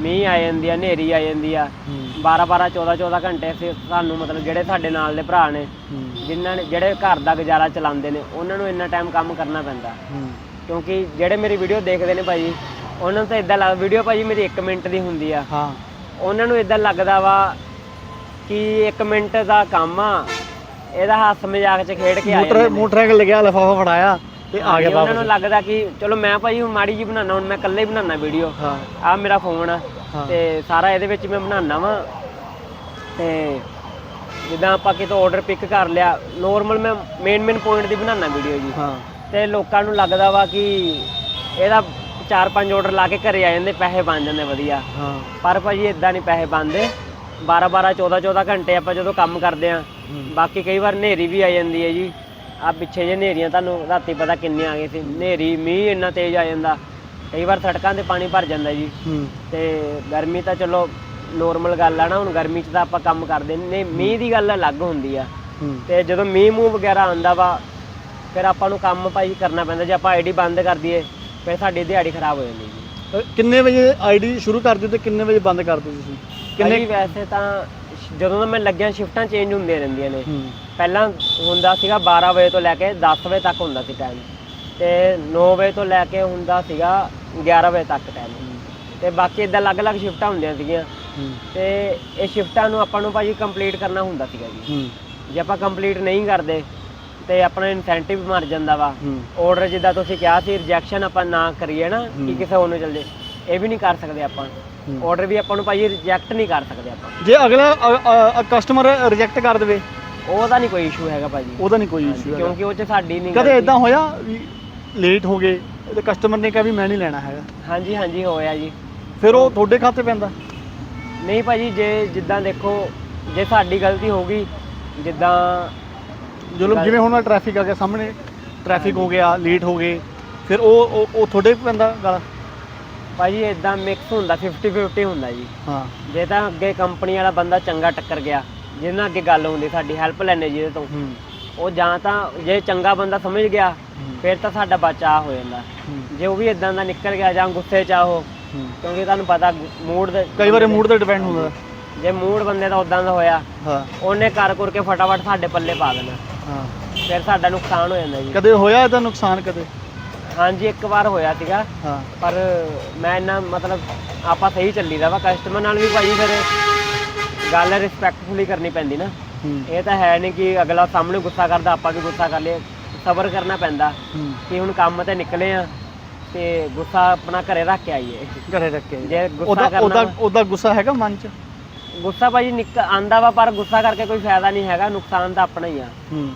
ਮੀਂਹ ਆ ਜਾਂਦੀ ਆ ਹਨੇਰੀ ਆ ਜਾਂਦੀ ਆ। 12 12 14 14 ਘੰਟੇ ਅਸੀਂ ਸਾਨੂੰ ਮਤਲਬ ਜਿਹੜੇ ਸਾਡੇ ਨਾਲ ਦੇ ਭਰਾ ਨੇ ਜਿਨ੍ਹਾਂ ਨੇ ਜਿਹੜੇ ਘਰ ਦਾ ਗੁਜ਼ਾਰਾ ਚਲਾਉਂਦੇ ਨੇ ਉਹਨਾਂ ਨੂੰ ਇੰਨਾ ਟਾਈਮ ਕੰਮ ਕਰਨਾ ਪੈਂਦਾ। ਕਿਉਂਕਿ ਜਿਹੜੇ ਮੇਰੀ ਵੀਡੀਓ ਦੇਖਦੇ ਨੇ ਭਾਜੀ ਉਹਨਾਂ ਨੂੰ ਤਾਂ ਇਦਾਂ ਲੱਗ ਵੀਡੀਓ ਭਾਜੀ ਮੇਰੀ 1 ਮਿੰਟ ਦੀ ਹੁੰਦੀ ਆ। ਹਾਂ। ਉਹਨਾਂ ਨੂੰ ਇਦਾਂ ਲੱਗਦਾ ਵਾ ਕਿ 1 ਮਿੰਟ ਦਾ ਕੰਮ ਆ ਇਹਦਾ ਹੱਸ ਮਜ਼ਾਕ ਚ ਖੇਡ ਕੇ ਆ ਮੋਟਰ ਜਾਂਦੇ ਨੇ। ਮੋਟਰਸਾਈਕਲ ਲੱਗਿਆ ਲਫਾਫਾ ਫੜਾਇਆ। ਤੇ ਆ ਗਿਆ ਹਾਂਜੀ, ਉਹਨਾਂ ਨੂੰ ਵਾਪਸ ਲੱਗਦਾ ਕਿ ਚਲੋ ਮੈਂ ਭਾਜੀ ਹੁਣ ਮਾੜੀ ਜੀ ਬਣਾਉਣਾ ਹੁਣ ਮੈਂ ਇਕੱਲੇ ਹੀ ਬਣਾਉਣਾ ਵੀਡੀਓ ਹਾਂ। ਆ ਮੇਰਾ ਫੋਨ ਆ। ਹਾਂ। ਤੇ ਸਾਰਾ ਇਹਦੇ ਵਿੱਚ ਮੈਂ ਬਣਾਉਣਾ ਵਾ। ਤੇ ਜਿੱਦਾਂ ਆਪਾਂ ਕਿਤੋਂ ਆਰਡਰ ਪਿਕ ਕਰ ਲਿਆ ਨੋਰਮਲ ਮੈਂ ਮੇਨ ਮੇਨ ਪੁਆਇੰਟ ਦੀ ਬਣਾਉਣਾ ਵੀਡੀਓ ਜੀ। ਹਾਂ। ਤੇ ਲੋਕਾਂ ਨੂੰ ਲੱਗਦਾ ਵਾ ਕਿ ਇਹਦਾ ਚਾਰ ਪੰਜ ਆਰਡਰ ਲਾ ਕੇ ਘਰੇ ਆ ਜਾਂਦੇ ਪੈਸੇ ਬਣ ਜਾਂਦੇ ਵਧੀਆ। ਹਾਂ। ਪਰ ਭਾਜੀ ਇਦਾਂ ਨਹੀਂ ਪੈਸੇ ਬਣਦੇ। 12 12 14 14 ਘੰਟੇ ਆਪਾਂ ਜਦੋਂ ਕੰਮ ਕਰਦੇ ਆ ਬਾਕੀ ਕਈ ਵਾਰ ਹਨੇਰੀ ਵੀ ਆ ਜਾਂਦੀ ਹੈ ਜੀ। ਆ ਪਿੱਛੇ ਜੇ ਹਨੇਰੀਆਂ ਤੁਹਾਨੂੰ ਰਾਤੀ ਪਤਾ ਕਿੰਨੀਆਂ ਆ ਗਏ ਸੀ। ਹਨੇਰੀ ਮੀਂਹ ਇੰਨਾ ਤੇਜ਼ ਆ ਜਾਂਦਾ। ਕਈ ਵਾਰ ਸੜਕਾਂ ਤੇ ਪਾਣੀ ਭਰ ਜਾਂਦਾ ਜੀ। ਹੂੰ। ਤੇ ਗਰਮੀ ਤਾਂ ਚਲੋ ਨੋਰਮਲ ਗੱਲ ਆ ਨਾ ਹੁਣ ਗਰਮੀ 'ਚ ਤਾਂ ਆਪਾਂ ਕੰਮ ਕਰਦੇ ਨਹੀਂ ਮੀਂਹ ਦੀ ਗੱਲ ਅਲੱਗ ਹੁੰਦੀ ਆ। ਹੂੰ। ਤੇ ਜਦੋਂ ਮੀਂਹ ਮੂੰਹ ਵਗੈਰਾ ਆਉਂਦਾ ਵਾ ਫਿਰ ਆਪਾਂ ਨੂੰ ਕੰਮ ਭਾਈ ਕਰਨਾ ਪੈਂਦਾ। ਜੇ ਆਪਾਂ ਆਈਡੀ ਬੰਦ ਕਰ ਦਈਏ ਫਿਰ ਸਾਡੀ ਦਿਹਾੜੀ ਖਰਾਬ ਹੋ ਜਾਂਦੀ ਜੀ। ਅ, ਕਿੰਨੇ ਵਜੇ ਆਈਡੀ ਸ਼ੁਰੂ ਕਰਦੇ ਤੇ ਕਿੰਨੇ ਵਜੇ ਬੰਦ ਕਰਦੇ ਤੁਸੀਂ? ਕਿੰਨੇ ਕਿੰਨੇ ਵੈਸੇ ਤਾਂ ਸ਼- ਜਦੋਂ ਦਾ ਮੈਂ ਲੱਗਿਆ ਸ਼ਿਫਟਾਂ ਚੇਂਜ ਹੁੰਦੀਆਂ ਰਹਿੰਦੀਆਂ ਨੇ। ਹੂੰ। ਪਹਿਲਾਂ ਹੁੰਦਾ ਸੀਗਾ 12 ਵਜੇ ਤੋਂ ਲੈ ਕੇ 10 ਵਜੇ ਤੱਕ ਹੁੰਦਾ ਸੀ ਟਾਈਮ ਤੇ 9 ਵਜੇ ਤੋਂ ਲੈ ਕੇ ਹੁੰਦਾ ਸੀਗਾ 11 ਵਜੇ ਤੱਕ ਟਾਈਮ ਤੇ ਬਾਕੀ ਇਦਾਂ ਅਲੱਗ-ਅਲੱਗ ਸ਼ਿਫਟਾਂ ਹੁੰਦੀਆਂ ਸੀਗੀਆਂ। ਤੇ ਇਹ ਸ਼ਿਫਟਾਂ ਨੂੰ ਆਪਾਂ ਨੂੰ ਭਾਜੀ ਕੰਪਲੀਟ ਕਰਨਾ ਹੁੰਦਾ ਸੀਗਾ ਜੀ। ਜੇ ਆਪਾਂ ਕੰਪਲੀਟ ਨਹੀਂ ਕਰਦੇ ਤੇ ਆਪਣਾ ਇਨਸੈਂਟਿਵ ਮਰ ਜਾਂਦਾ ਵਾ। ਆਰਡਰ ਜਿੱਦਾਂ ਤੁਸੀਂ ਕਿਹਾ ਸੀ ਰਿਜੈਕਸ਼ਨ ਆਪਾਂ ਨਾ ਕਰੀਏ ਨਾ ਕਿ। ਕਿਸੇ ਹੋਰ ਨੂੰ ਚੱਲ ਇਹ ਵੀ ਨਹੀਂ ਕਰ ਸਕਦੇ ਆਪਾਂ। ਆਰਡਰ ਵੀ ਆਪਾਂ ਨੂੰ ਭਾਜੀ ਰਿਜੈਕਟ ਨਹੀਂ ਕਰ ਸਕਦੇ ਆਪਾਂ। ਜੇ ਅਗਲਾ ਕਸਟਮਰ ਰਿਜੈਕਟ ਕਰ ਦੇਵੇ ਉਹਦਾ ਨਹੀਂ ਕੋਈ ਇਸ਼ੂ ਹੈਗਾ ਭਾਜੀ। ਉਹਦਾ ਨਹੀਂ ਕੋਈ ਇਸ਼ੂ ਕਿਉਂਕਿ ਉਹ ਚ ਸਾਡੀ ਨਹੀਂ ਕਦੇ। ਇਦਾਂ ਹੋਇਆ ਵੀ ਲੇਟ ਹੋ ਗਏ ਤੇ ਕਸਟਮਰ ਨੇ ਕਿਹਾ ਵੀ ਮੈਂ ਨਹੀਂ ਲੈਣਾ ਹੈਗਾ? ਹਾਂਜੀ ਹਾਂਜੀ ਹੋਇਆ ਜੀ। ਫਿਰ ਉਹ ਤੁਹਾਡੇ ਖਾਤੇ ਪੈਂਦਾ? ਨਹੀਂ ਭਾਜੀ ਜੇ ਜਿੱਦਾਂ ਦੇਖੋ ਜੇ ਸਾਡੀ ਗਲਤੀ ਹੋ ਗਈ ਜਿੱਦਾਂ ਗੱਲ- ਜਿਵੇਂ ਹੁਣ ਟ੍ਰੈਫਿਕ ਆ ਗਿਆ ਸਾਹਮਣੇ ਟ੍ਰੈਫਿਕ ਹੋ ਗਿਆ ਲੇਟ ਹੋ ਗਏ ਫਿਰ ਉਹ ਉਹ- ਤੁਹਾਡੇ ਪੈਂਦਾ ਗਾਲਾਂ? ਭਾਜੀ ਇਦਾਂ ਮਿਕਸ ਹੁੰਦਾ 50 50 ਹੁੰਦਾ ਜੀ। ਹਾਂ। ਜੇ ਤਾਂ ਅੱਗੇ ਕੰਪਨੀ ਵਾਲਾ ਬੰਦਾ ਚੰਗਾ ਟੱਕਰ ਗਿਆ ਜਿਹਦੇ ਨਾਲ ਅੱਗੇ ਗੱਲ ਹੁੰਦੀ ਸਾਡੀ ਹੈਲਪ ਲੈਣੇ ਜਿਹਦੇ ਤੋਂ। ਹੂੰ। ਉਹ ਜਾਂ ਤਾਂ ਜੇ ਚੰਗਾ ਬੰਦਾ ਸਮਝ ਗਿਆ ਫਿਰ ਤਾਂ ਸਾਡਾ ਬਚਾਅ ਹੋ ਜਾਂਦਾ। ਜੇ ਉਹ ਵੀ ਇਦਾਂ ਦਾ ਨਿਕਲ ਗਿਆ ਜਾਂ ਗੁੱਸੇ ਚ ਆ ਉਹ। ਕਿਉਂਕਿ ਤੁਹਾਨੂੰ ਪਤਾ ਮੂਡ ਦੇ ਕਈ ਵਾਰੀ ਮੂਡ ਤੇ ਡਿਪੈਂਡ ਹੁੰਦਾ। ਜੇ ਮੂਡ ਬੰਦੇ ਦਾ ਉਦਾਂ ਦਾ ਹੋਇਆ ਹਾਂ। ਉਹਨੇ ਕਰ ਕਰ ਕੇ ਫਟਾਫਟ ਸਾਡੇ ਪੱਲੇ ਪਾ ਦੇਣਾ। ਹਾਂ। ਫਿਰ ਸਾਡਾ ਨੁਕਸਾਨ ਹੋ ਜਾਂਦਾ ਜੀ। ਕਦੇ ਹੋਇਆ ਇਹਦਾ ਨੁਕਸਾਨ ਕਦੇ? ਹਾਂਜੀ ਇੱਕ ਵਾਰ ਹੋਇਆ ਸੀਗਾ। ਹਾਂ। ਪਰ ਮੈਂ ਇੰਨਾ ਮਤਲਬ ਆਪਾਂ ਸਹੀ ਚੱਲੀਦਾ ਵਾ ਕਸਟਮਰ ਨਾਲ ਵੀ ਭਾਜੀ ਫਿਰ ਗੱਲ ਰਿਸਪੈਕਟਫੁਲੀ ਕਰਨੀ ਪੈਂਦੀ ਨਾ। ਇਹ ਤਾਂ ਹੈ ਨਹੀਂ ਕਿ ਅਗਲਾ ਸਾਹਮਣੇ ਗੁੱਸਾ ਕਰਦਾ ਆਪਾਂ ਵੀ ਗੁੱਸਾ ਕਰ ਲਈਏ। ਸਬਰ ਕਰਨਾ ਪੈਂਦਾ ਕਿ ਹੁਣ ਕੰਮ ਤੇ ਨਿਕਲੇ ਆ ਤੇ ਗੁੱਸਾ ਆਪਣਾ ਘਰੇ ਰੱਖ ਕੇ ਆਈਏ। ਘਰੇ ਰੱਖ ਕੇ ਜੇ ਗੁੱਸਾ ਉਹਦਾ ਕਰਨਾ ਉਹਦਾ ਉਹਦਾ ਗੁੱਸਾ ਹੈਗਾ ਮਨ ਚ? ਗੁੱਸਾ ਭਾਜੀ ਨਿਕ ਆਂਦਾ ਵਾ ਪਰ ਗੁੱਸਾ ਕਰਕੇ ਕੋਈ ਫਾਇਦਾ ਨਹੀਂ ਹੈਗਾ ਨੁਕਸਾਨ ਤਾਂ ਆਪਣਾ ਹੀ ਆ।